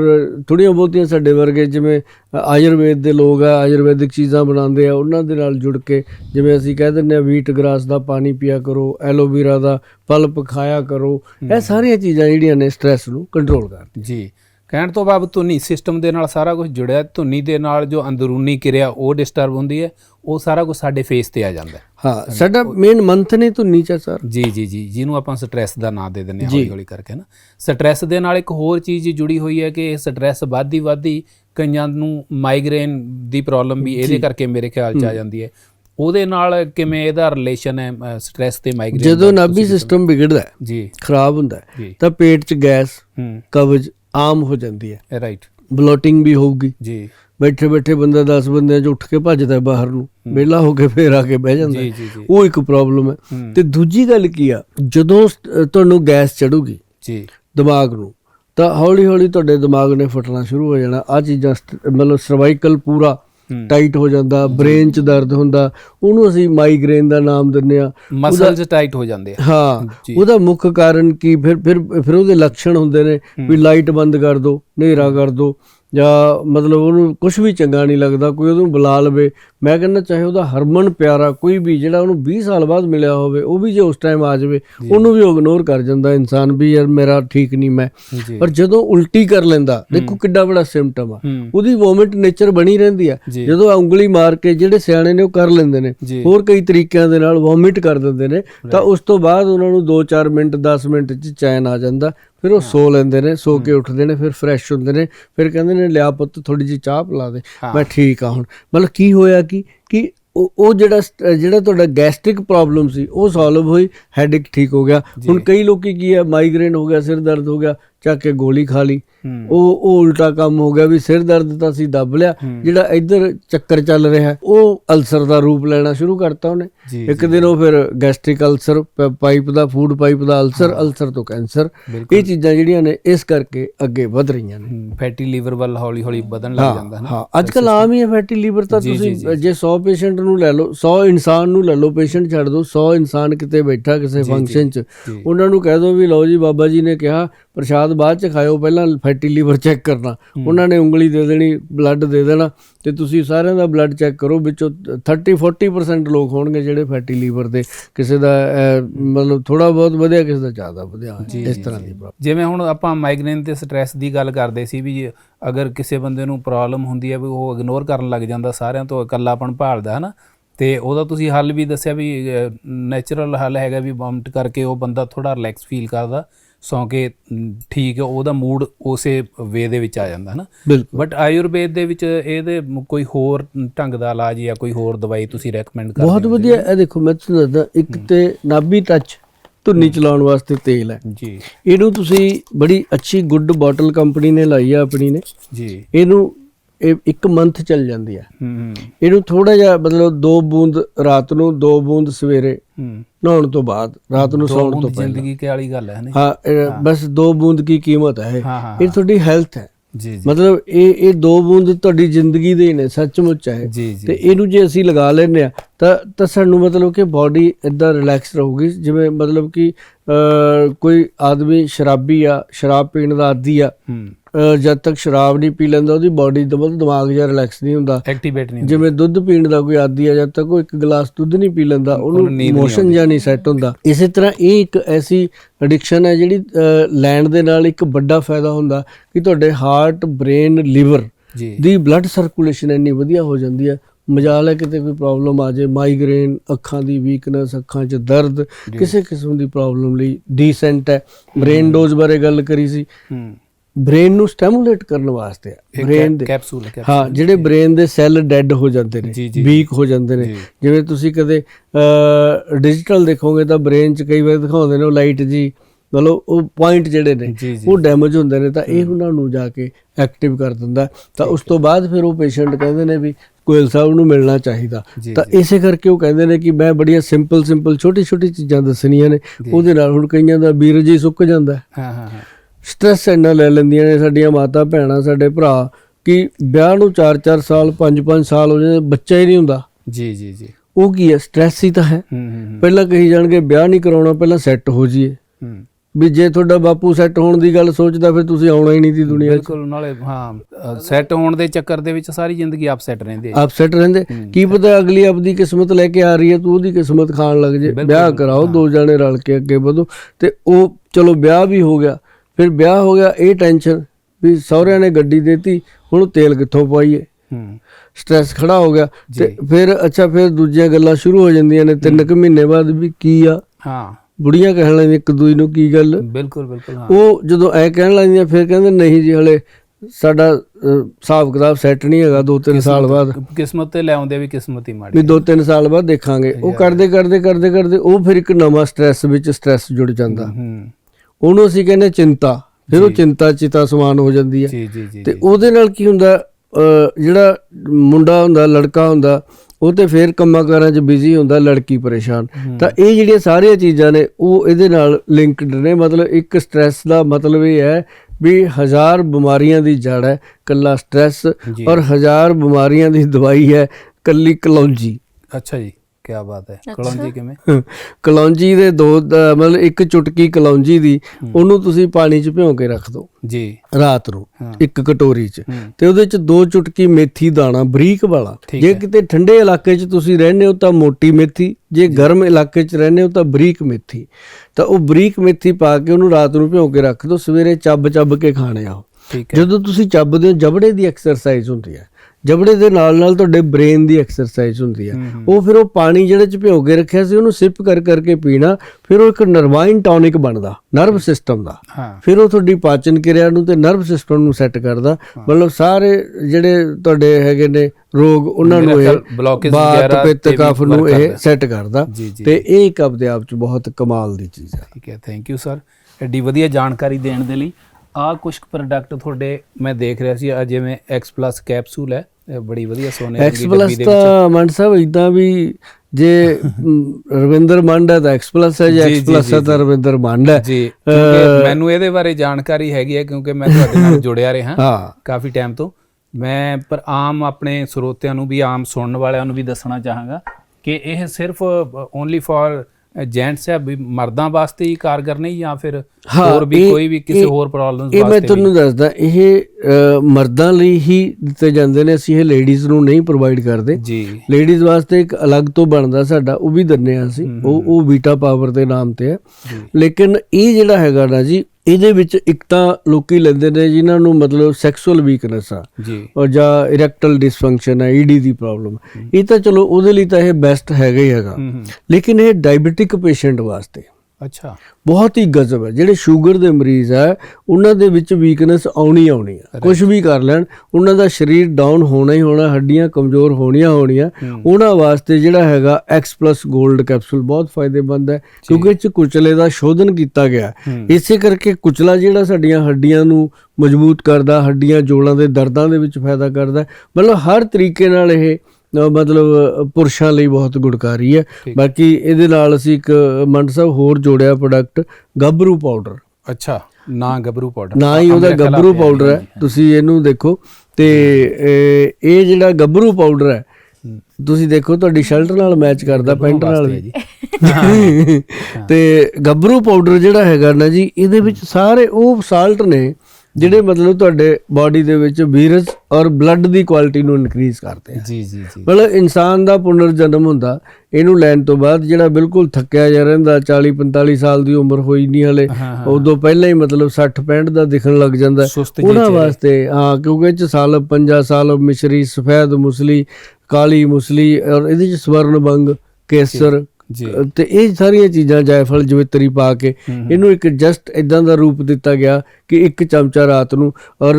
ਥੋੜੀਆਂ ਬਹੁਤੀਆਂ ਸਾਡੇ ਵਰਗੇ ਜਿਵੇਂ ਆਯੁਰਵੇਦ ਦੇ ਲੋਕ ਆ ਆਯੁਰਵੈਦਿਕ ਚੀਜ਼ਾਂ ਬਣਾਉਂਦੇ ਆ ਉਹਨਾਂ ਦੇ ਨਾਲ ਜੁੜ ਕੇ ਜਿਵੇਂ ਅਸੀਂ ਕਹਿ ਦਿੰਦੇ ਆ ਵੀਟ ਗ੍ਰਾਸ ਦਾ ਪਾਣੀ ਪੀਆ ਕਰੋ ਐਲੋਵੀਰਾ ਦਾ ਪਲਪ ਖਾਇਆ ਕਰੋ ਇਹ ਸਾਰੀਆਂ ਚੀਜ਼ਾਂ ਜਿਹੜੀਆਂ ਨੇ ਸਟ੍ਰੈਸ ਨੂੰ ਕੰਟਰੋਲ ਕਰਦੀਆਂ ਜੀ ਕਹਿਣ ਤੋਂ ਬਾਅਦ ਧੁਨੀ ਸਿਸਟਮ ਦੇ ਨਾਲ ਸਾਰਾ ਕੁਝ ਜੁੜਿਆ। ਧੁਨੀ ਦੇ ਨਾਲ ਜੋ ਅੰਦਰੂਨੀ ਕਿਰਿਆ ਉਹ ਡਿਸਟਰਬ ਹੁੰਦੀ ਹੈ। ਉਹ ਸਾਰਾ ਕੁਝ ਸਾਡੇ ਫੇਸ ਤੇ ਆ ਜਾਂਦਾ ਹੈ। ਸਾਡਾ ਮੇਨ ਮੰਥ ਨੇ ਧੁੰਨੀ ਚ ਸਰ। ਜੀ ਜੀ ਜੀ ਜਿਹਨੂੰ ਆਪਾਂ ਸਟ੍ਰੈਸ ਦਾ ਨਾਂ ਦੇ ਦਿੰਦੇ ਹਾਂ। ਹੌਲੀ ਹੌਲੀ ਕਰਕੇ ਨਾ। ਸਟ੍ਰੈਸ ਦੇ ਨਾਲ ਇੱਕ ਹੋਰ ਚੀਜ਼ ਜੁੜੀ ਹੋਈ ਹੈ ਕਿ ਇਹ ਸਟ੍ਰੈਸ ਵੱਧਦੀ ਵੱਧਦੀ ਕਈਆਂ ਨੂੰ ਮਾਈਗ੍ਰੇਨ ਦੀ ਪ੍ਰੋਬਲਮ ਵੀ ਇਹਦੇ ਕਰਕੇ ਮੇਰੇ ਖਿਆਲ ਚ ਆ ਜਾਂਦੀ ਹੈ। ਉਹਦੇ ਨਾਲ ਕਿਵੇਂ ਇਹਦਾ ਰਿਲੇਸ਼ਨ ਹੈ ਸਟ੍ਰੈਸ ਤੇ ਮਾਈਗ੍ਰੇਨ ਜਦੋਂ ਨਾਭੀ ਸਿਸਟਮ ਵਿਗੜਦਾ ਹੈ, ਜੀ। ਖਰਾਬ ਹੁੰਦਾ ਹੈ, ਤਾਂ ਪੇਟ 'ਚ ਗੈਸ ਕਬਜ਼ ਆਮ ਹੋ ਜਾਂਦੀ ਹੈ। ਰਾਈਟ ਬਲੋਟਿੰਗ ਵੀ ਹੋਊਗੀ। ਜੀ। ਬੈਠੇ ਬੈਠੇ ਬੰਦਾ 10 ਬੰਦਿਆਂ 'ਚ ਉੱਠ ਕੇ ਭੱਜਦਾ ਬਾਹਰ ਨੂੰ। ਵਿਹਲਾ ਹੋ ਕੇ ਫੇਰ ਆ ਕੇ ਬਹਿ ਜਾਂਦਾ ਉਹ ਇੱਕ ਪ੍ਰੋਬਲਮ ਹੈ। ਤੇ ਦੂਜੀ ਗੱਲ ਕੀ ਆ? ਜਦੋਂ ਤੁਹਾਨੂੰ ਗੈਸ ਚੜੂਗੀ ਜੀ। ਦਿਮਾਗ ਨੂੰ ਤਾਂ ਹੌਲੀ ਹੌਲੀ ਤੁਹਾਡੇ ਦਿਮਾਗ ਨੇ ਫਟਣਾ ਸ਼ੁਰੂ ਹੋ ਜਾਣਾ। ਆ ਚੀਜ਼ਾਂ ਮਤਲਬ ਸਰਵਾਈਕਲ ਪੂਰਾ। ਟਾਈਟ ਹੋ ਜਾਂਦਾ ਬ੍ਰੇਨ 'ਚ ਦਰਦ ਹੁੰਦਾ ਉਹਨੂੰ ਅਸੀਂ ਮਾਈਗ੍ਰੇਨ ਦਾ ਨਾਮ ਦਿੰਦੇ ਆ ਮਸਲਸ ਟਾਈਟ ਹੋ ਜਾਂਦੇ ਆ। ਹਾਂ। ਉਹਦਾ ਮੁੱਖ ਕਾਰਨ ਕੀ? ਫਿਰ ਫਿਰ ਫਿਰ ਉਹਦੇ ਲੱਛਣ ਹੁੰਦੇ ਨੇ ਵੀ ਲਾਈਟ ਬੰਦ ਕਰ ਦਿਓ ਹਨੇਰਾ ਕਰ ਦਿਓ ਜਾਂ ਮਤਲਬ ਉਹਨੂੰ ਕੁਝ ਵੀ ਚੰਗਾ ਨਹੀਂ ਲੱਗਦਾ ਕੋਈ ਉਹਨੂੰ ਬੁਲਾ ਲਵੇ ਮੈਂ ਕਹਿੰਦਾ ਚਾਹੇ ਉਹਦਾ ਹਰਮਨ ਪਿਆਰਾ ਕੋਈ ਵੀ ਜਿਹੜਾ ਉਹਨੂੰ 20 ਸਾਲ ਬਾਅਦ ਮਿਲਿਆ ਹੋਵੇ ਉਹ ਵੀ ਜੇ ਉਸ ਟਾਈਮ ਆ ਜਾਵੇ ਉਹਨੂੰ ਵੀ ਇਗਨੋਰ ਕਰ ਜਾਂਦਾ ਇਨਸਾਨ ਵੀ ਯਾਰ ਮੇਰਾ ਠੀਕ ਨਹੀਂ ਮੈਂ। ਜੀ। ਪਰ ਜਦੋਂ ਉਲਟੀ ਕਰ ਲੈਂਦਾ ਦੇਖੋ ਕਿੱਡਾ ਬੜਾ ਸਿੰਪਟਮ ਆ। ਉਹਦੀ ਵੋਮਿਟ ਨੇਚਰ ਬਣੀ ਰਹਿੰਦੀ ਆ। ਜੀ। ਜਦੋਂ ਉਂਗਲੀ ਮਾਰ ਕੇ ਜਿਹੜੇ ਸਿਆਣੇ ਨੇ ਉਹ ਕਰ ਲੈਂਦੇ ਨੇ ਜੀ। ਹੋਰ ਕਈ ਤਰੀਕਿਆਂ ਦੇ ਨਾਲ ਵੋਮਿਟ ਕਰ ਦਿੰਦੇ ਨੇ ਤਾਂ ਉਸ ਤੋਂ ਬਾਅਦ ਉਹਨਾਂ ਨੂੰ 2-4 ਮਿੰਟ 10 ਮਿੰਟ ਚ ਚੈਨ ਆ ਜਾਂਦਾ ਫਿਰ ਉਹ ਸੋ ਲੈਂਦੇ ਨੇ ਸੋ ਕੇ ਉੱਠਦੇ ਨੇ ਫਿਰ ਫਰੈਸ਼ ਹੁੰਦੇ ਨੇ ਫਿਰ ਕਹਿੰਦੇ ਨੇ ਲਿਆ ਪੁੱਤ ਥੋੜੀ ਜਿਹੀ ਚਾਹ ਪਿਲਾ ਦੇ। ਮੈਂ ਠੀਕ ਆ ਹੁਣ। ਮਤਲਬ ਕੀ ਹੋਇਆ ਕਿ ਕਿ ਉਹ ਉਹ ਜਿਹੜਾ ਜਿਹੜਾ ਤੁਹਾਡਾ ਗੈਸਟ੍ਰਿਕ ਪ੍ਰੋਬਲਮ ਸੀ ਉਹ ਸੋਲਵ ਹੋਈ ਹੈਡੇਕ ਠੀਕ ਹੋ ਗਿਆ। ਹੁਣ ਕਈ ਲੋਕੀ ਕੀ ਹੈ ਮਾਈਗ੍ਰੇਨ ਹੋ ਗਿਆ ਸਿਰ ਦਰਦ ਹੋ ਗਿਆ ਚੱਕ ਕੇ ਗੋਲੀ ਖਾ ਲਈ। ਉਹ ਉਹ ਉਲਟਾ ਕੰਮ ਹੋ ਗਿਆ ਵੀ ਸਿਰ ਦਰਦ ਤਾਂ ਅਸੀਂ ਦੱਬ ਲਿਆ। ਜਿਹੜਾ ਇੱਧਰ ਚੱਕਰ ਚੱਲ ਰਿਹਾ ਉਹ ਅਲਸਰ ਦਾ ਰੂਪ ਲੈਣਾ ਸ਼ੁਰੂ ਕਰਤਾ ਉਹਨੇ। ਇੱਕ ਦਿਨ ਉਹ ਫਿਰ ਗੈਸਟ੍ਰਿਕ ਅਲਸਰ ਪਾਈਪ ਦਾ ਫੂਡ ਪਾਈਪ ਦਾ ਅਲਸਰ ਅਲਸਰ ਤੋਂ ਕੈਂਸਰ। ਇਹ ਚੀਜ਼ਾਂ ਜਿਹੜੀਆਂ ਨੇ ਇਸ ਕਰਕੇ ਅੱਗੇ ਵਧ ਰਹੀਆਂ ਨੇ। ਫੈਟੀ ਲੀਵਰ ਵੱਲ ਹੌਲੀ ਹੌਲੀ ਵਧਣ ਲੱਗ ਜਾਂਦਾ ਹੈ ਹਾਂ ਅੱਜ ਕੱਲ ਆਮ ਹੀ ਹੈ ਫੈਟੀ ਲੀਵਰ ਤਾਂ ਤੁਸੀਂ ਜੀ, ਜੇ। 100 ਪੇਸ਼ੈਂਟ ਨੂੰ ਲੈ ਲਓ 100 ਇਨਸਾਨ ਨੂੰ ਲੈ ਲਓ ਪੇਸ਼ੈਂਟ ਛੱਡ ਦਿਓ 100 ਇਨਸਾਨ ਕਿਤੇ ਬੈਠਾ ਕਿਸੇ ਫੰਕਸ਼ਨ 'ਚ। ਉਹਨਾਂ ਨੂੰ ਕਹਿ ਦਿਓ ਵੀ ਲਓ ਜੀ ਬਾਬਾ ਜੀ ਨੇ ਕਿਹਾ ਪ੍ਰਸ਼ਾਦ ਬਾਅਦ 'ਚ ਖਾਇਓ ਪਹਿਲਾਂ ਫੈਟੀ ਲੀਵਰ ਚੈੱਕ ਕਰਨਾ। ਉਹਨਾਂ ਨੇ ਉਂਗਲੀ ਦੇ ਦੇਣੀ ਬਲੱਡ ਦੇ ਦੇਣਾ ਤੇ ਤੁਸੀਂ ਸਾਰਿਆਂ ਦਾ ਬਲੱਡ ਚੈੱਕ ਕਰੋ ਵਿੱਚੋਂ 30 40% ਲੋਕ ਹੋਣਗੇ ਜਿਹੜੇ ਫੈਟੀ ਲੀਵਰ ਦੇ। ਕਿਸੇ ਦਾ ਮਤਲਬ ਥੋੜਾ ਬਹੁਤ ਵਧਿਆ ਕਿਸੇ ਦਾ ਜ਼ਿਆਦਾ ਵਧਿਆ। ਇਸ ਤਰ੍ਹਾਂ ਦੀ। ਜਿਵੇਂ ਹੁਣ ਆਪਾਂ ਮਾਈਗ੍ਰੇਨ ਤੇ ਸਟ੍ਰੈਸ ਦੀ ਗੱਲ ਕਰਦੇ ਸੀ ਵੀ ਜੇ ਅਗਰ ਕਿਸੇ ਬੰਦੇ ਨੂੰ ਪ੍ਰੋਬਲਮ ਹੁੰਦੀ ਹੈ ਵੀ ਉਹ ਇਗਨੋਰ ਕਰਨ ਲੱਗ ਜਾਂਦਾ ਸਾਰਿਆਂ ਤੋਂ ਇਕੱਲਾਪਣ ਭਾਲਦਾ ਹਨਾ? ਤੇ ਉਹਦਾ ਤੁਸੀਂ ਹੱਲ ਵੀ ਦੱਸਿਆ ਵੀ ਨੈਚੁਰਲ ਹੱਲ ਹੈਗਾ ਵੀ ਵੋਮਟ ਕਰਕੇ ਉਹ ਬੰਦਾ ਥੋੜਾ ਰਿਲੈਕਸ ਫੀਲ ਕਰਦਾ। ਸੌਂ ਕੇ ਠੀਕ ਹੈ ਉਹਦਾ ਮੂਡ ਉਸੇ ਵੇ ਦੇ ਵਿੱਚ ਆ ਜਾਂਦਾ ਹਨਾ? ਬਿਲਕੁਲ। ਬਟ ਆਯੁਰਵੇਦ ਦੇ ਵਿੱਚ ਇਹਦੇ ਕੋਈ ਹੋਰ ਢੰਗ ਦਾ ਇਲਾਜ ਜਾਂ ਕੋਈ ਹੋਰ ਦਵਾਈ ਤੁਸੀਂ ਰეკਮੈਂਡ ਕਰਦੇ ਬਹੁਤ ਹੋ? ਵਧੀਆ। ਇਹ ਦੇਖੋ ਮੈਂ ਤੁਹਾਨੂੰ ਦੱਸਦਾ ਇੱਕ ਤੇ ਨਾਭੀ ਟੱਚ ਧੁੰਨੀ ਚਲਾਉਣ ਵਾਸਤੇ ਤੇਲ ਹੈ। ਜੀ। ਇਹਨੂੰ ਤੁਸੀਂ ਬੜੀ ਅੱਛੀ ਗੁੱਡ ਬੋਟਲ ਕੰਪਨੀ ਨੇ ਲਾਈ ਆ ਆਪਣੀ ਨੇ। ਜੀ। ਇਹਨੂੰ ਇਹ ਇੱਕ ਮੰਥ ਚੱਲ ਜਾਂਦੀ ਹੈ ਹੂੰ ਹੂੰ। ਇਹਨੂੰ ਥੋੜਾ ਜਿਹਾ ਮਤਲਬ ਦੋ ਬੂੰਦ ਰਾਤ ਨੂੰ ਦੋ ਬੂੰਦ ਸਵੇਰੇ ਹੂੰ। ਨਹਾਉਣ ਤੋਂ ਬਾਅਦ ਰਾਤ ਨੂੰ ਸੌਣ ਤੋਂ ਪਹਿਲਾਂ। ਜ਼ਿੰਦਗੀ ਕੇ ਵਾਲੀ ਗੱਲ ਹੈ ਨਾ? ਹਾਂ ਬਸ ਦੋ ਬੂੰਦ ਕੀ ਕੀਮਤ ਹੈ ਇਹ। ਤੁਹਾਡੀ ਹੈਲਥ ਹੈ। ਜੀ ਜੀ। ਮਤਲਬ ਇਹ ਇਹ ਦੋ ਬੂੰਦ ਤੁਹਾਡੀ ਜ਼ਿੰਦਗੀ ਦੇ ਨੇ ਸੱਚਮੁੱਚ ਹੈ ਤੇ ਇਹਨੂੰ ਜੇ ਅਸੀਂ ਲਗਾ ਲੈਂਦੇ ਆ ਤਾਂ ਤਾਂ ਸਾਨੂੰ ਮਤਲਬ ਕਿ ਬਾਡੀ ਇਦਾਂ ਰਿਲੈਕਸ ਰਹੂਗੀ ਜਿਵੇਂ ਮਤਲਬ ਕਿ ਕੋਈ ਆਦਮੀ ਸ਼ਰਾਬੀ ਆ ਸ਼ਰਾਬ ਪੀਣ ਦਾ ਆਦੀ ਆ ਜਦ ਤੱਕ ਸ਼ਰਾਬ ਨਹੀਂ ਪੀ ਲੈਂਦਾ ਉਹਦੀ ਬਾਡੀ ਦਾ ਮਤਲਬ ਦਿਮਾਗ ਜਿਹਾ ਰਿਲੈਕਸ ਨਹੀਂ ਹੁੰਦਾ। ਐਕਟੀਵੇਟ ਨਹੀਂ ਜਿਵੇਂ ਦੁੱਧ ਪੀਣ ਦਾ ਕੋਈ ਆਦੀ ਆ ਜਦ ਤੱਕ ਉਹ ਇੱਕ ਗਲਾਸ ਦੁੱਧ ਨਹੀਂ ਪੀ ਲੈਂਦਾ ਉਹਨੂੰ ਇਮੋਸ਼ਨ ਜਾਂ ਨਹੀਂ ਸੈੱਟ ਹੁੰਦਾ। ਇਸੇ ਤਰ੍ਹਾਂ ਇਹ ਇੱਕ ਐਸੀ ਐਡਿਕਸ਼ਨ ਹੈ ਜਿਹੜੀ ਲੈਣ ਦੇ ਨਾਲ ਇੱਕ ਵੱਡਾ ਫਾਇਦਾ ਹੁੰਦਾ ਕਿ ਤੁਹਾਡੇ ਹਾਰਟ ਬ੍ਰੇਨ ਲਿਵਰ ਜੀ। ਦੀ ਬਲੱਡ ਸਰਕੂਲੇਸ਼ਨ ਇੰਨੀ ਵਧੀਆ ਹੋ ਜਾਂਦੀ ਹੈ। ਮਜਾਲ ਹੈ ਕਿਤੇ ਕੋਈ ਪ੍ਰੋਬਲਮ ਆ ਜਾਏ ਮਾਈਗ੍ਰੇਨ ਅੱਖਾਂ ਦੀ ਵੀਕਨੈਸ ਅੱਖਾਂ 'ਚ ਦਰਦ ਕਿਸੇ ਕਿਸਮ ਦੀ ਪ੍ਰੋਬਲਮ ਲਈ ਡੀਸੈਂਟ ਹੈ। ਬ੍ਰੇਨ ਡੋਜ਼ ਬਾਰੇ ਗੱਲ ਕਰੀ ਸੀ। ਬ੍ਰੇਨ ਨੂੰ ਸਟਿਮੂਲੇਟ ਕਰਨ ਵਾਸਤੇ ਬ੍ਰੇਨ ਦੇ। ਕੈਪਸੂਲ ਹੈ ਜਿਹੜੇ ਬ੍ਰੇਨ ਦੇ ਸੈੱਲ ਡੈੱਡ ਹੋ ਜਾਂਦੇ ਨੇ ਵੀਕ ਹੋ ਜਾਂਦੇ ਨੇ। ਜਿਵੇਂ ਤੁਸੀਂ ਕਦੇ ਡਿਜੀਟਲ ਦੇਖੋਗੇ ਤਾਂ ਬ੍ਰੇਨ 'ਚ ਕਈ ਵਾਰ ਦਿਖਾਉਂਦੇ ਨੇ ਉਹ ਲਾਈਟ ਜੀ ਮਤਲਬ ਉਹ ਪੁਆਇੰਟ ਜਿਹੜੇ ਨੇ। ਉਹ ਡੈਮੇਜ ਹੁੰਦੇ ਨੇ ਤਾਂ ਇਹ ਉਹਨਾਂ ਨੂੰ ਜਾ ਕੇ ਐਕਟਿਵ ਕਰ ਦਿੰਦਾ। ਤਾਂ ਉਸ ਤੋਂ ਬਾਅਦ ਫਿਰ ਉਹ ਪੇਸ਼ੈਂਟ ਕਹਿੰਦੇ ਨੇ ਵੀ ਕੋਇਲ ਸਾਹਿਬ ਨੂੰ ਮਿਲਣਾ ਚਾਹੀਦਾ। ਜੀ, ਤਾਂ ਇਸੇ ਕਰਕੇ ਉਹ ਕਹਿੰਦੇ ਨੇ ਕਿ ਮੈਂ ਬੜੀਆਂ ਸਿੰਪਲ ਸਿੰਪਲ ਛੋਟੀ ਛੋਟੀ ਚੀਜ਼ਾਂ ਦੱਸਣੀਆਂ ਨੇ। ਉਹਦੇ ਨਾਲ ਹੁਣ ਕਈਆਂ ਦਾ ਵੀਰਜ ਹੀ ਸੁੱਕ ਜਾਂਦਾ ਹੈ। ਹਾਂ ਹਾਂ ਸਟ੍ਰੈਸ ਇੰਨਾ ਲੈ ਲੈਂਦੀਆਂ ਨੇ ਸਾਡੀਆਂ ਮਾਤਾ ਭੈਣਾਂ ਸਾਡੇ ਭਰਾ ਕਿ ਵਿਆਹ ਨੂੰ 4-4 ਸਾਲ 5-5 ਸਾਲ ਹੋ ਜਾਂਦੇ ਬੱਚਾ ਹੀ ਨਹੀਂ ਹੁੰਦਾ। ਜੀ ਜੀ ਜੀ। ਉਹ ਕੀ ਹੈ? ਸਟ੍ਰੈਸ ਹੀ ਤਾਂ ਹੈ। ਪਹਿਲਾਂ ਕਹੀ ਜਾਣਗੇ ਵਿਆਹ ਨਹੀਂ ਕਰਾਉਣਾ ਪਹਿਲਾਂ ਸੈੱਟ ਹੋ ਜਾਈਏ। ਹੂੰ। ਵੀ ਜੇ ਤੁਹਾਡਾ ਬਾਪੂ ਸੈੱਟ ਹੋਣ ਦੀ ਗੱਲ ਸੋਚਦਾ ਫਿਰ ਤੁਸੀਂ ਆਉਣਾ ਹੀ ਨਹੀਂ ਦੀ ਦੁਨੀਆ 'ਚ ਬਿਲਕੁਲ ਨਾਲੇ ਹਾਂ ਸੈੱਟ ਹੋਣ ਦੇ ਚੱਕਰ ਦੇ ਵਿੱਚ ਸਾਰੀ ਜ਼ਿੰਦਗੀ ਅਪਸੈਟ ਰਹਿੰਦੇ ਆ। ਅਪਸੈਟ ਰਹਿੰਦੇ। ਕੀ ਪਤਾ ਅਗਲੀ ਆਪਦੀ ਕਿਸਮਤ ਲੈ ਕੇ ਆ ਰਹੀ ਹੈ ਤੂੰ ਉਹਦੀ ਕਿਸਮਤ ਖਾਣ ਲੱਗ ਜੇ। ਵਿਆਹ ਕਰਾਓ ਦੋ ਜਣੇ ਰਲ ਕੇ ਅੱਗੇ ਵਧੋ। ਤੇ ਉਹ ਚਲੋ ਵਿਆਹ ਵੀ ਹੋ ਗਿਆ। ਫਿਰ ਵਿਆਹ ਹੋ ਗਿਆ ਇਹ ਟੈਨਸ਼ਨ ਵੀ ਸਹੁਰਿਆਂ ਨੇ ਗੱਡੀ ਦੇਤੀ ਹੁਣ ਤੇਲ ਕਿੱਥੋਂ ਪਾਈਏ? ਹੂੰ। ਸਟ੍ਰੈਸ ਖੜਾ ਹੋ ਗਿਆ। ਤੇ ਫਿਰ ਅੱਛਾ ਫਿਰ ਦੂਜੀਆਂ ਗੱਲਾਂ ਸ਼ੁਰੂ ਹੋ ਜਾਂਦੀਆਂ ਨੇ ਤਿੰਨ ਕੁ ਮਹੀਨੇ ਬਾਅਦ ਵੀ ਕੀ ਆ? ਹਾਂ। ਬੁੜੀਆਂ ਕਹਿਣ ਲੱਗਦੀਆਂ ਇੱਕ ਦੂਜੀ ਨੂੰ ਕੀ ਗੱਲ? ਬਿਲਕੁਲ ਬਿਲਕੁਲ ਹਾਂ। ਉਹ ਜਦੋਂ ਐ ਕਹਿਣ ਲੱਗਦੀਆਂ ਫਿਰ ਕਹਿੰਦੇ ਨਹੀਂ ਜੀ ਹਲੇ ਸਾਡਾ ਹਿਸਾਬ ਕਿਤਾਬ ਸੈੱਟ ਨਹੀਂ ਹੈਗਾ ਦੋ ਤਿੰਨ ਸਾਲ ਬਾਅਦ। ਕਿਸਮਤ ਤੇ ਲੈ ਆਉਂਦੇ ਵੀ ਕਿਸਮਤ ਹੀ ਮਾੜੀ ਵੀ ਦੋ ਤਿੰਨ ਸਾਲ ਬਾਅਦ ਦੇਖਾਂਗੇ। ਉਹ ਕਰਦੇ ਕਰਦੇ ਕਰਦੇ ਕਰਦੇ ਉਹ ਫਿਰ ਇੱਕ ਨਵਾਂ ਸਟ੍ਰੈਸ ਵਿੱਚ ਸਟ੍ਰੈਸ ਜੁੜ ਜਾਂਦਾ। ਹੂੰ ਉਹਨੂੰ ਅਸੀਂ ਕਹਿੰਦੇ ਚਿੰਤਾ। ਫਿਰ ਉਹ ਚਿੰਤਾ ਚਿਤਾ ਸਮਾਨ ਹੋ ਜਾਂਦੀ ਹੈ। ਜੀ ਜੀ ਜੀ ਤੇ ਉਹਦੇ ਨਾਲ ਕੀ ਹੁੰਦਾ ਜਿਹੜਾ ਮੁੰਡਾ ਹੁੰਦਾ ਲੜਕਾ ਹੁੰਦਾ ਉਹ ਤੇ ਫੇਰ ਕੰਮਾਂ ਕਾਰਾਂ 'ਚ ਬਿਜ਼ੀ ਹੁੰਦਾ ਲੜਕੀ ਪਰੇਸ਼ਾਨ। ਤਾਂ ਇਹ ਜਿਹੜੀਆਂ ਸਾਰੀਆਂ ਚੀਜ਼ਾਂ ਨੇ ਉਹ ਇਹਦੇ ਨਾਲ ਲਿੰਕਡ ਨੇ। ਮਤਲਬ ਇੱਕ ਸਟ੍ਰੈਸ ਦਾ ਮਤਲਬ ਇਹ ਹੈ ਵੀ ਹਜ਼ਾਰ ਬਿਮਾਰੀਆਂ ਦੀ ਜੜ ਹੈ ਕੱਲਾ ਸਟ੍ਰੈਸ ਜੀ। ਔਰ ਹਜ਼ਾਰ ਬਿਮਾਰੀਆਂ ਦੀ ਦਵਾਈ ਹੈ ਕੱਲੀ ਕਲੌਂਜੀ। ਅੱਛਾ ਜੀ। ਕੀ ਬਾਤ ਹੈ। ਕਲੌਂਜੀ ਕਿਵੇਂ? ਕਲੌਂਜੀ ਦੇ ਦੋ ਅ, ਮਤਲਬ ਇੱਕ ਚੁਟਕੀ ਕਲੌਂਜੀ ਦੀ ਉਹਨੂੰ ਤੁਸੀਂ ਪਾਣੀ 'ਚ ਭਿਓ ਕੇ ਰੱਖ ਦਿਓ ਜੀ। ਰਾਤ ਨੂੰ ਹਾਂ। ਇੱਕ ਕਟੋਰੀ 'ਚ। ਹੂੰ। ਤੇ ਉਹਦੇ 'ਚ ਦੋ ਚੁਟਕੀ ਮੇਥੀ ਦਾਣਾ ਬਰੀਕ ਵਾਲਾ। ਠੀਕ ਜੇ ਹੈ। ਕਿਤੇ ਠੰਡੇ ਇਲਾਕੇ 'ਚ ਤੁਸੀਂ ਰਹਿੰਦੇ ਹੋ ਤਾਂ ਮੋਟੀ ਮੇਥੀ ਜੇ ਗਰਮ ਇਲਾਕੇ 'ਚ ਰਹਿੰਦੇ ਹੋ ਤਾਂ ਬਰੀਕ ਮੇਥੀ। ਤਾਂ ਉਹ ਬਰੀਕ ਮੇਥੀ ਪਾ ਕੇ ਉਹਨੂੰ ਰਾਤ ਨੂੰ ਭਿਓ ਕੇ ਰੱਖ ਦਿਓ ਸਵੇਰੇ ਚੱਬ ਚੱਬ ਕੇ ਖਾਣੇ ਆ ਉਹ। ਜਦੋਂ ਤੁਸੀਂ ਚੱਬਦੇ ਹੋ ਜਬੜੇ ਦੀ ਐਕਸਰਸਾਈਜ਼ ਹੁੰਦੀ ਹੈ। ਜਬੜੇ ਦੇ ਨਾਲ ਨਾਲ ਤੁਹਾਡੇ ਬ੍ਰੇਨ ਦੀ ਐਕਸਰਸਾਈਜ਼ ਹੁੰਦੀ ਹੈ। ਉਹ ਫਿਰ ਉਹ ਪਾਣੀ ਜਿਹੜੇ ਚ ਭਿਓ ਕੇ ਰੱਖਿਆ ਸੀ ਉਹਨੂੰ ਸਿਪ ਕਰ ਕਰਕੇ ਪੀਣਾ ਫਿਰ ਉਹ ਇੱਕ ਨਰਵਾਈਨ ਟੌਨਿਕ ਬਣਦਾ ਨਰਵ ਸਿਸਟਮ ਦਾ। ਫਿਰ ਉਹ ਤੁਹਾਡੀ ਪਾਚਨ ਕਿਰਿਆ ਨੂੰ ਤੇ ਨਰਵ ਸਿਸਟਮ ਨੂੰ ਸੈੱਟ ਕਰਦਾ। ਮਤਲਬ ਸਾਰੇ ਜਿਹੜੇ ਤੁਹਾਡੇ ਹੈਗੇ ਨੇ ਰੋਗ ਉਹਨਾਂ ਨੂੰ ਇਹ ਬਾਤ ਵਗੈਰਾ ਪਿੱਤ ਕਫ ਨੂੰ ਇਹ। ਸੈੱਟ ਕਰਦਾ। ਤੇ ਇਹ ਇੱਕ ਆਪਦੇ ਆਪ ਚ ਬਹੁਤ ਕਮਾਲ ਦੀ ਚੀਜ਼ ਹੈ। ਠੀਕ ਹੈ ਥੈਂਕ ਯੂ ਸਰ ਐਡੀ ਵਧੀਆ ਜਾਣਕਾਰੀ ਦੇਣ ਦੇ ਲਈ। ਆ ਕੁਝ ਪ੍ਰੋਡਕਟ ਤੁਹਾਡੇ ਮੈਂ ਦੇਖ ਰਿਹਾ ਸੀ ਆ ਜਿਵੇਂ X Plus ਕੈਪਸੂਲ ਹੈ ਬੜੀ ਵਧੀਆ ਸੋਨੇ ਐਕਸ ਪਲਸ ਤਾਂ ਮੰਡ ਸਾਹਿਬ ਇਦਾਂ ਵੀ ਜੇ ਰਵਿੰਦਰ ਮੰਡ ਹੈ ਤਾਂ ਐਕਸ ਪਲਸ ਹੈ ਜੇ ਪਲਸ ਹੈ ਤਾਂ ਰਵਿੰਦਰ ਮੰਡ ਹੈ। ਜੀ ਕਿਉਂਕਿ ਮੈਨੂੰ ਇਹਦੇ ਬਾਰੇ ਜਾਣਕਾਰੀ ਹੈਗੀ ਹੈ ਕਿਉਂਕਿ ਮੈਂ ਤੁਹਾਡੇ ਨਾਲ ਜੁੜਿਆ ਰਿਹਾ। ਹਾਂ। ਕਾਫੀ ਟਾਈਮ ਤੋਂ। ਮੈਂ ਪਰ ਆਮ ਆਪਣੇ ਸਰੋਤਿਆਂ ਨੂੰ ਵੀ ਆਮ ਸੁਣਨ ਵਾਲਿਆਂ ਨੂੰ ਵੀ ਦੱਸਣਾ ਚਾਹਾਂਗਾ ਕਿ ਇਹ ਸਿਰਫ ਓਨਲੀ ਫॉर ਜੈਂਟਸ ਹੈ ਵੀ ਮਰਦਾਂ ਵਾਸਤੇ ਹੀ ਕਾਰਗਰ ਨਹੀਂ ਜਾਂ ਫਿਰ ਹੋਰ ਵੀ ਕੋਈ ਵੀ ਕਿਸੇ ਹੋਰ ਪ੍ਰੋਬਲਮਸ ਇਹ ਮੈਂ ਵਾਸਤੇ ਤੁਹਾਨੂੰ ਦੱਸਦਾ ਇਹ ਮਰਦਾਂ ਲਈ ਹੀ ਦਿੱਤੇ ਜਾਂਦੇ ਨੇ ਅਸੀਂ ਇਹ ਲੇਡੀਜ਼ ਨੂੰ ਨਹੀਂ ਪ੍ਰੋਵਾਈਡ ਕਰਦੇ। ਜੀ। ਲੇਡੀਜ਼ ਵਾਸਤੇ ਇੱਕ ਅਲੱਗ ਤੋਂ ਬਣਦਾ ਸਾਡਾ ਉਹ ਵੀ ਦਿੰਨੇ ਆ ਅਸੀਂ ਉਹ ਉਹ ਬੀਟਾ ਪਾਵਰ ਦੇ ਨਾਮ ਤੇ ਹੈ। ਲੇਕਿਨ ਇਹ ਜਿਹੜਾ ਹੈਗਾ ਨਾ ਜੀ ਇਹਦੇ ਵਿੱਚ ਇੱਕ ਤਾਂ ਲੋਕੀ ਲੈਂਦੇ ਨੇ ਜਿਨ੍ਹਾਂ ਨੂੰ ਮਤਲਬ ਸੈਕਸੁਅਲ ਵੀਕਨੈਸ ਆ। ਜੀ। ਔਰ ਜਾਂ ਇਰੈਕਟਲ ਡਿਸਫੰਕਸ਼ਨ ਹੈ ਈਡੀ ਦੀ ਪ੍ਰੋਬਲਮ ਇਹ ਤਾਂ ਚਲੋ ਉਹਦੇ ਲਈ ਤਾਂ ਇਹ ਬੈਸਟ ਹੈਗਾ ਹੀ ਹੈਗਾ। ਲੇਕਿਨ ਇਹ ਡਾਇਬੀਟਿਕ ਪੇਸ਼ੈਂਟ ਵਾਸਤੇ। ਅੱਛਾ। ਬਹੁਤ ਹੀ ਗਜ਼ਬ ਹੈ। ਜਿਹੜੇ ਸ਼ੂਗਰ ਦੇ ਮਰੀਜ਼ ਹੈ ਉਹਨਾਂ ਦੇ ਵਿੱਚ ਵੀਕਨੈਸ ਆਉਣੀ ਆਉਣੀ ਹੈ। ਕੁਝ ਵੀ ਕਰ ਲੈਣ ਉਹਨਾਂ ਦਾ ਸਰੀਰ ਡਾਊਨ ਹੋਣਾ ਹੀ ਹੋਣਾ ਹੱਡੀਆਂ ਕਮਜ਼ੋਰ ਹੋਣੀਆਂ ਹੋਣੀਆਂ। ਉਹਨਾਂ ਵਾਸਤੇ ਜਿਹੜਾ ਹੈਗਾ X+ 골ਡ ਕੈਪਸੂਲ ਬਹੁਤ ਫਾਇਦੇਮੰਦ ਹੈ ਕਿਉਂਕਿ ਇਹ ਚ ਕੁਚਲੇ ਦਾ ਸ਼ੋਧਨ ਕੀਤਾ ਗਿਆ। ਇਸੇ ਕਰਕੇ ਕੁਚਲਾ ਜਿਹੜਾ ਸਾਡੀਆਂ ਹੱਡੀਆਂ ਨੂੰ ਮਜ਼ਬੂਤ ਕਰਦਾ ਹੱਡੀਆਂ ਜੋੜਾਂ ਦੇ ਦਰਦਾਂ ਦੇ ਵਿੱਚ ਫਾਇਦਾ ਕਰਦਾ। ਮਤਲਬ ਹਰ ਤਰੀਕੇ ਨਾਲ ਇਹ ਮਤਲਬ ਪੁਰਸ਼ਾਂ ਲਈ ਬਹੁਤ ਗੁਣਕਾਰੀ ਹੈ। ਬਾਕੀ ਇਹਦੇ ਨਾਲ ਅਸੀਂ ਇੱਕ ਮੰਡ ਸਾਹਿਬ ਹੋਰ ਜੋੜਿਆ ਪ੍ਰੋਡਕਟ ਗੱਭਰੂ ਪਾਊਡਰ ਅੱਛਾ ਨਾ ਗੱਭਰੂ ਪਾਊਡਰ ਨਾ ਹੀ ਉਹਦਾ ਗੱਭਰੂ ਪਾਊਡਰ ਹੈ। ਤੁਸੀਂ ਇਹਨੂੰ ਦੇਖੋ ਤੇ ਇਹ- ਜਿਹੜਾ ਗੱਭਰੂ ਪਾਊਡਰ ਹੈ ਤੁਸੀਂ ਦੇਖੋ ਤੁਹਾਡੀ ਸ਼ਰਟ ਨਾਲ ਮੈਚ ਕਰਦਾ ਪੈਂਟ ਨਾਲ ਵੀ। ਤੇ ਗੱਭਰੂ ਪਾਊਡਰ ਜਿਹੜਾ ਹੈਗਾ ਨਾ ਜੀ ਇਹਦੇ ਵਿੱਚ ਸਾਰੇ ਉਹ ਸਾਲਟ ਨੇ ਜਿਹੜੇ ਮਤਲਬ ਤੁਹਾਡੇ ਬਾਡੀ ਦੇ ਵਿੱਚ ਵੀਰਸ ਔਰ ਬਲੱਡ ਦੀ ਕੁਆਲਿਟੀ ਨੂੰ ਇਨਕਰੀਜ਼ ਕਰਦੇ ਆ। ਜੀ ਜੀ ਜੀ। ਮਤਲਬ ਇਨਸਾਨ ਦਾ ਪੁਨਰ ਜਨਮ ਹੁੰਦਾ ਇਹਨੂੰ ਲੈਣ ਤੋਂ ਬਾਅਦ ਜਿਹੜਾ ਬਿਲਕੁਲ ਥੱਕਿਆ ਜਾ ਰਹਿੰਦਾ 40 45 ਸਾਲ ਦੀ ਉਮਰ ਹੋਈ ਨਹੀਂ ਹਲੇ। ਉਦੋਂ ਪਹਿਲਾਂ ਹੀ ਮਤਲਬ 60 65 ਦਾ ਦਿਖਣ ਲੱਗ ਜਾਂਦਾ। ਉਹਨਾਂ। ਵਾਸਤੇ ਹਾਂ ਕਿਉਂਕਿ ਇਹ ਚ ਸਾਲਬ ਪੰਜਾ ਸਾਲਬ ਮਿਸ਼ਰੀ ਸਫੈਦ ਮੁਸਲੀ ਕਾਲੀ ਮੁਸਲੀ ਔਰ ਇਹਦੇ ਚ ਸਵਰਨ ਬੰਗ ਕੇਸਰ ਜੀ ਤੇ ਇਹ ਸਾਰੀਆਂ ਚੀਜ਼ਾਂ ਜਾਇਫਲ ਜਵਿਤਰੀ ਪਾ ਕੇ ਇਹਨੂੰ ਇੱਕ ਜਸਟ ਇਦਾਂ ਦਾ ਰੂਪ ਦਿੱਤਾ ਗਿਆ ਕਿ ਇੱਕ ਚਮਚਾ ਰਾਤ ਨੂੰ ਔਰ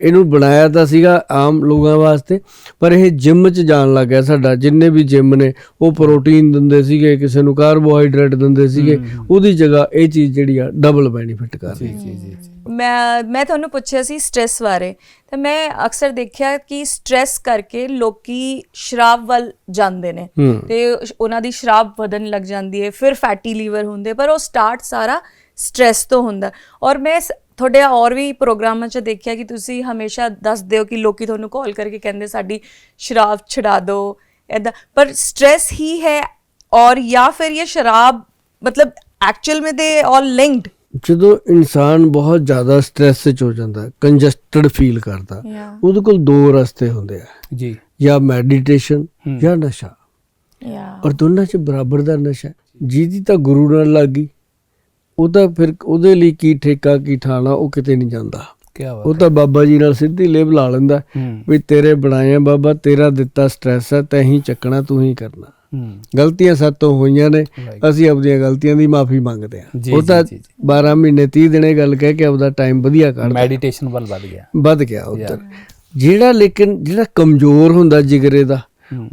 ਇਹਨੂੰ ਬਣਾਇਆ ਤਾਂ ਸੀਗਾ ਆਮ ਲੋਕਾਂ ਵਾਸਤੇ ਪਰ ਇਹ ਜਿਮ 'ਚ ਜਾਣ ਲੱਗ ਗਿਆ ਸਾਡਾ ਜਿੰਨੇ ਵੀ ਜਿਮ ਨੇ ਉਹ ਪ੍ਰੋਟੀਨ ਦਿੰਦੇ ਸੀਗੇ ਕਿਸੇ ਨੂੰ ਕਾਰਬੋਹਾਈਡਰੇਟ ਦਿੰਦੇ ਸੀਗੇ ਉਹਦੀ ਜਗ੍ਹਾ ਇਹ ਚੀਜ਼ ਜਿਹੜੀ ਆ ਡਬਲ ਬੈਨੀਫਿਟ ਕਰ ਰਹੀ ਜੀ ਮੈਂ ਮੈਂ ਤੁਹਾਨੂੰ ਪੁੱਛਿਆ ਸੀ ਸਟ्रेस ਬਾਰੇ ਤਾਂ ਮੈਂ ਅਕਸਰ ਦੇਖਿਆ ਕਿ ਸਟ्रेस ਕਰਕੇ ਲੋਕੀ ਸ਼ਰਾਬ ਵੱਲ ਜਾਂਦੇ ਨੇ। ਤੇ ਉਹਨਾਂ ਦੀ ਸ਼ਰਾਬ ਵਧਣ ਲੱਗ ਜਾਂਦੀ ਹੈ ਫਿਰ ਫੈਟੀ ਲੀਵਰ ਹੁੰਦੇ ਪਰ ਉਹ ਸਟਾਰਟ ਸਾਰਾ ਸਟ्रेस ਤੋਂ ਹੁੰਦਾ। ਔਰ ਮੈਂ ਤੁਹਾਡੇ ਹੋਰ ਵੀ ਪ੍ਰੋਗਰਾਮਾਂ 'ਚ ਦੇਖਿਆ ਕਿ ਤੁਸੀਂ ਹਮੇਸ਼ਾ ਦੱਸਦੇ ਹੋ ਕਿ ਲੋਕੀ ਤੁਹਾਨੂੰ ਕਾਲ ਕਰਕੇ ਕਹਿੰਦੇ ਸਾਡੀ ਸ਼ਰਾਬ ਛਡਾ ਦਿਓ ਐਦਾਂ ਪਰ ਸਟ्रेस ਹੀ ਹੈ ਔਰ ਜਾਂ ਫਿਰ ਇਹ ਸ਼ਰਾਬ ਮਤਲਬ ਐਕਚੁਅਲ ਮੇ ਦੇ ਆਲ ਲਿੰਕਡ ਜਦੋਂ ਇਨਸਾਨ ਬਹੁਤ ਜ਼ਿਆਦਾ ਸਟ्रेस ਵਿੱਚ ਹੋ ਜਾਂਦਾ ਕੰਜਸਟਡ ਫੀਲ ਕਰਦਾ ਉਹਦੇ ਕੋਲ ਦੋ ਰਸਤੇ ਹੁੰਦੇ ਆ। ਜੀ। ਜਾਂ ਮੈਡੀਟੇਸ਼ਨ ਜਾਂ ਨਸ਼ਾ। ਯਾ ਔਰ ਦੋਨਾਂ 'ਚ ਬਰਾਬਰ ਦਾ ਨਸ਼ਾ ਜਿਹਦੀ ਤਾਂ ਗੁਰੂ ਨਾਲ ਲੱਗੀ ਉਹ ਤਾਂ ਫਿਰ ਉਹਦੇ ਲਈ ਕੀ ਠੇਕਾ ਕੀ ਠਾਣਾ ਉਹ ਕਿਤੇ ਨਹੀਂ ਜਾਂਦਾ। ਕੀ ਬਾਤ ਉਹ ਤਾਂ ਬਾਬਾ ਜੀ ਨਾਲ ਸਿੱਧੀ ਲੇਬ ਲਾ ਲੈਂਦਾ ਵੀ ਤੇਰੇ ਬਣਾਇਆ ਬਾਬਾ ਤੇਰਾ ਦਿੱਤਾ ਸਟ੍ਰੈਸ ਹੈ ਤੈਂ ਹੀ ਚੱਕਣਾ ਤੂੰ ਹੀ ਕਰਨਾ। ਗਲਤੀਆਂ ਸਾਤੋਂ ਹੋਈਆਂ ਨੇ. ਅਸੀਂ ਆਪਣੀਆਂ ਗਲਤੀਆਂ ਦੀ ਮਾਫੀ ਮੰਗਦੇ ਹਾਂ। ਉਹ ਤਾਂ ਜੀ, ਜੀ। 12 ਮਹੀਨੇ 30 ਦਿਨੇ ਗੱਲ ਕਹਿ ਕੇ ਆਪਦਾ ਟਾਈਮ ਵਧੀਆ ਕੱਢਦਾ। ਮੈਡੀਟੇਸ਼ਨ ਵੱਲ ਵੱਧ ਗਿਆ। ਵੱਧ ਗਿਆ ਉੱਧਰ। ਜਿਹੜਾ ਲੇਕਿਨ ਜਿਹੜਾ ਕਮਜ਼ੋਰ ਹੁੰਦਾ ਜਿਗਰੇ ਦਾ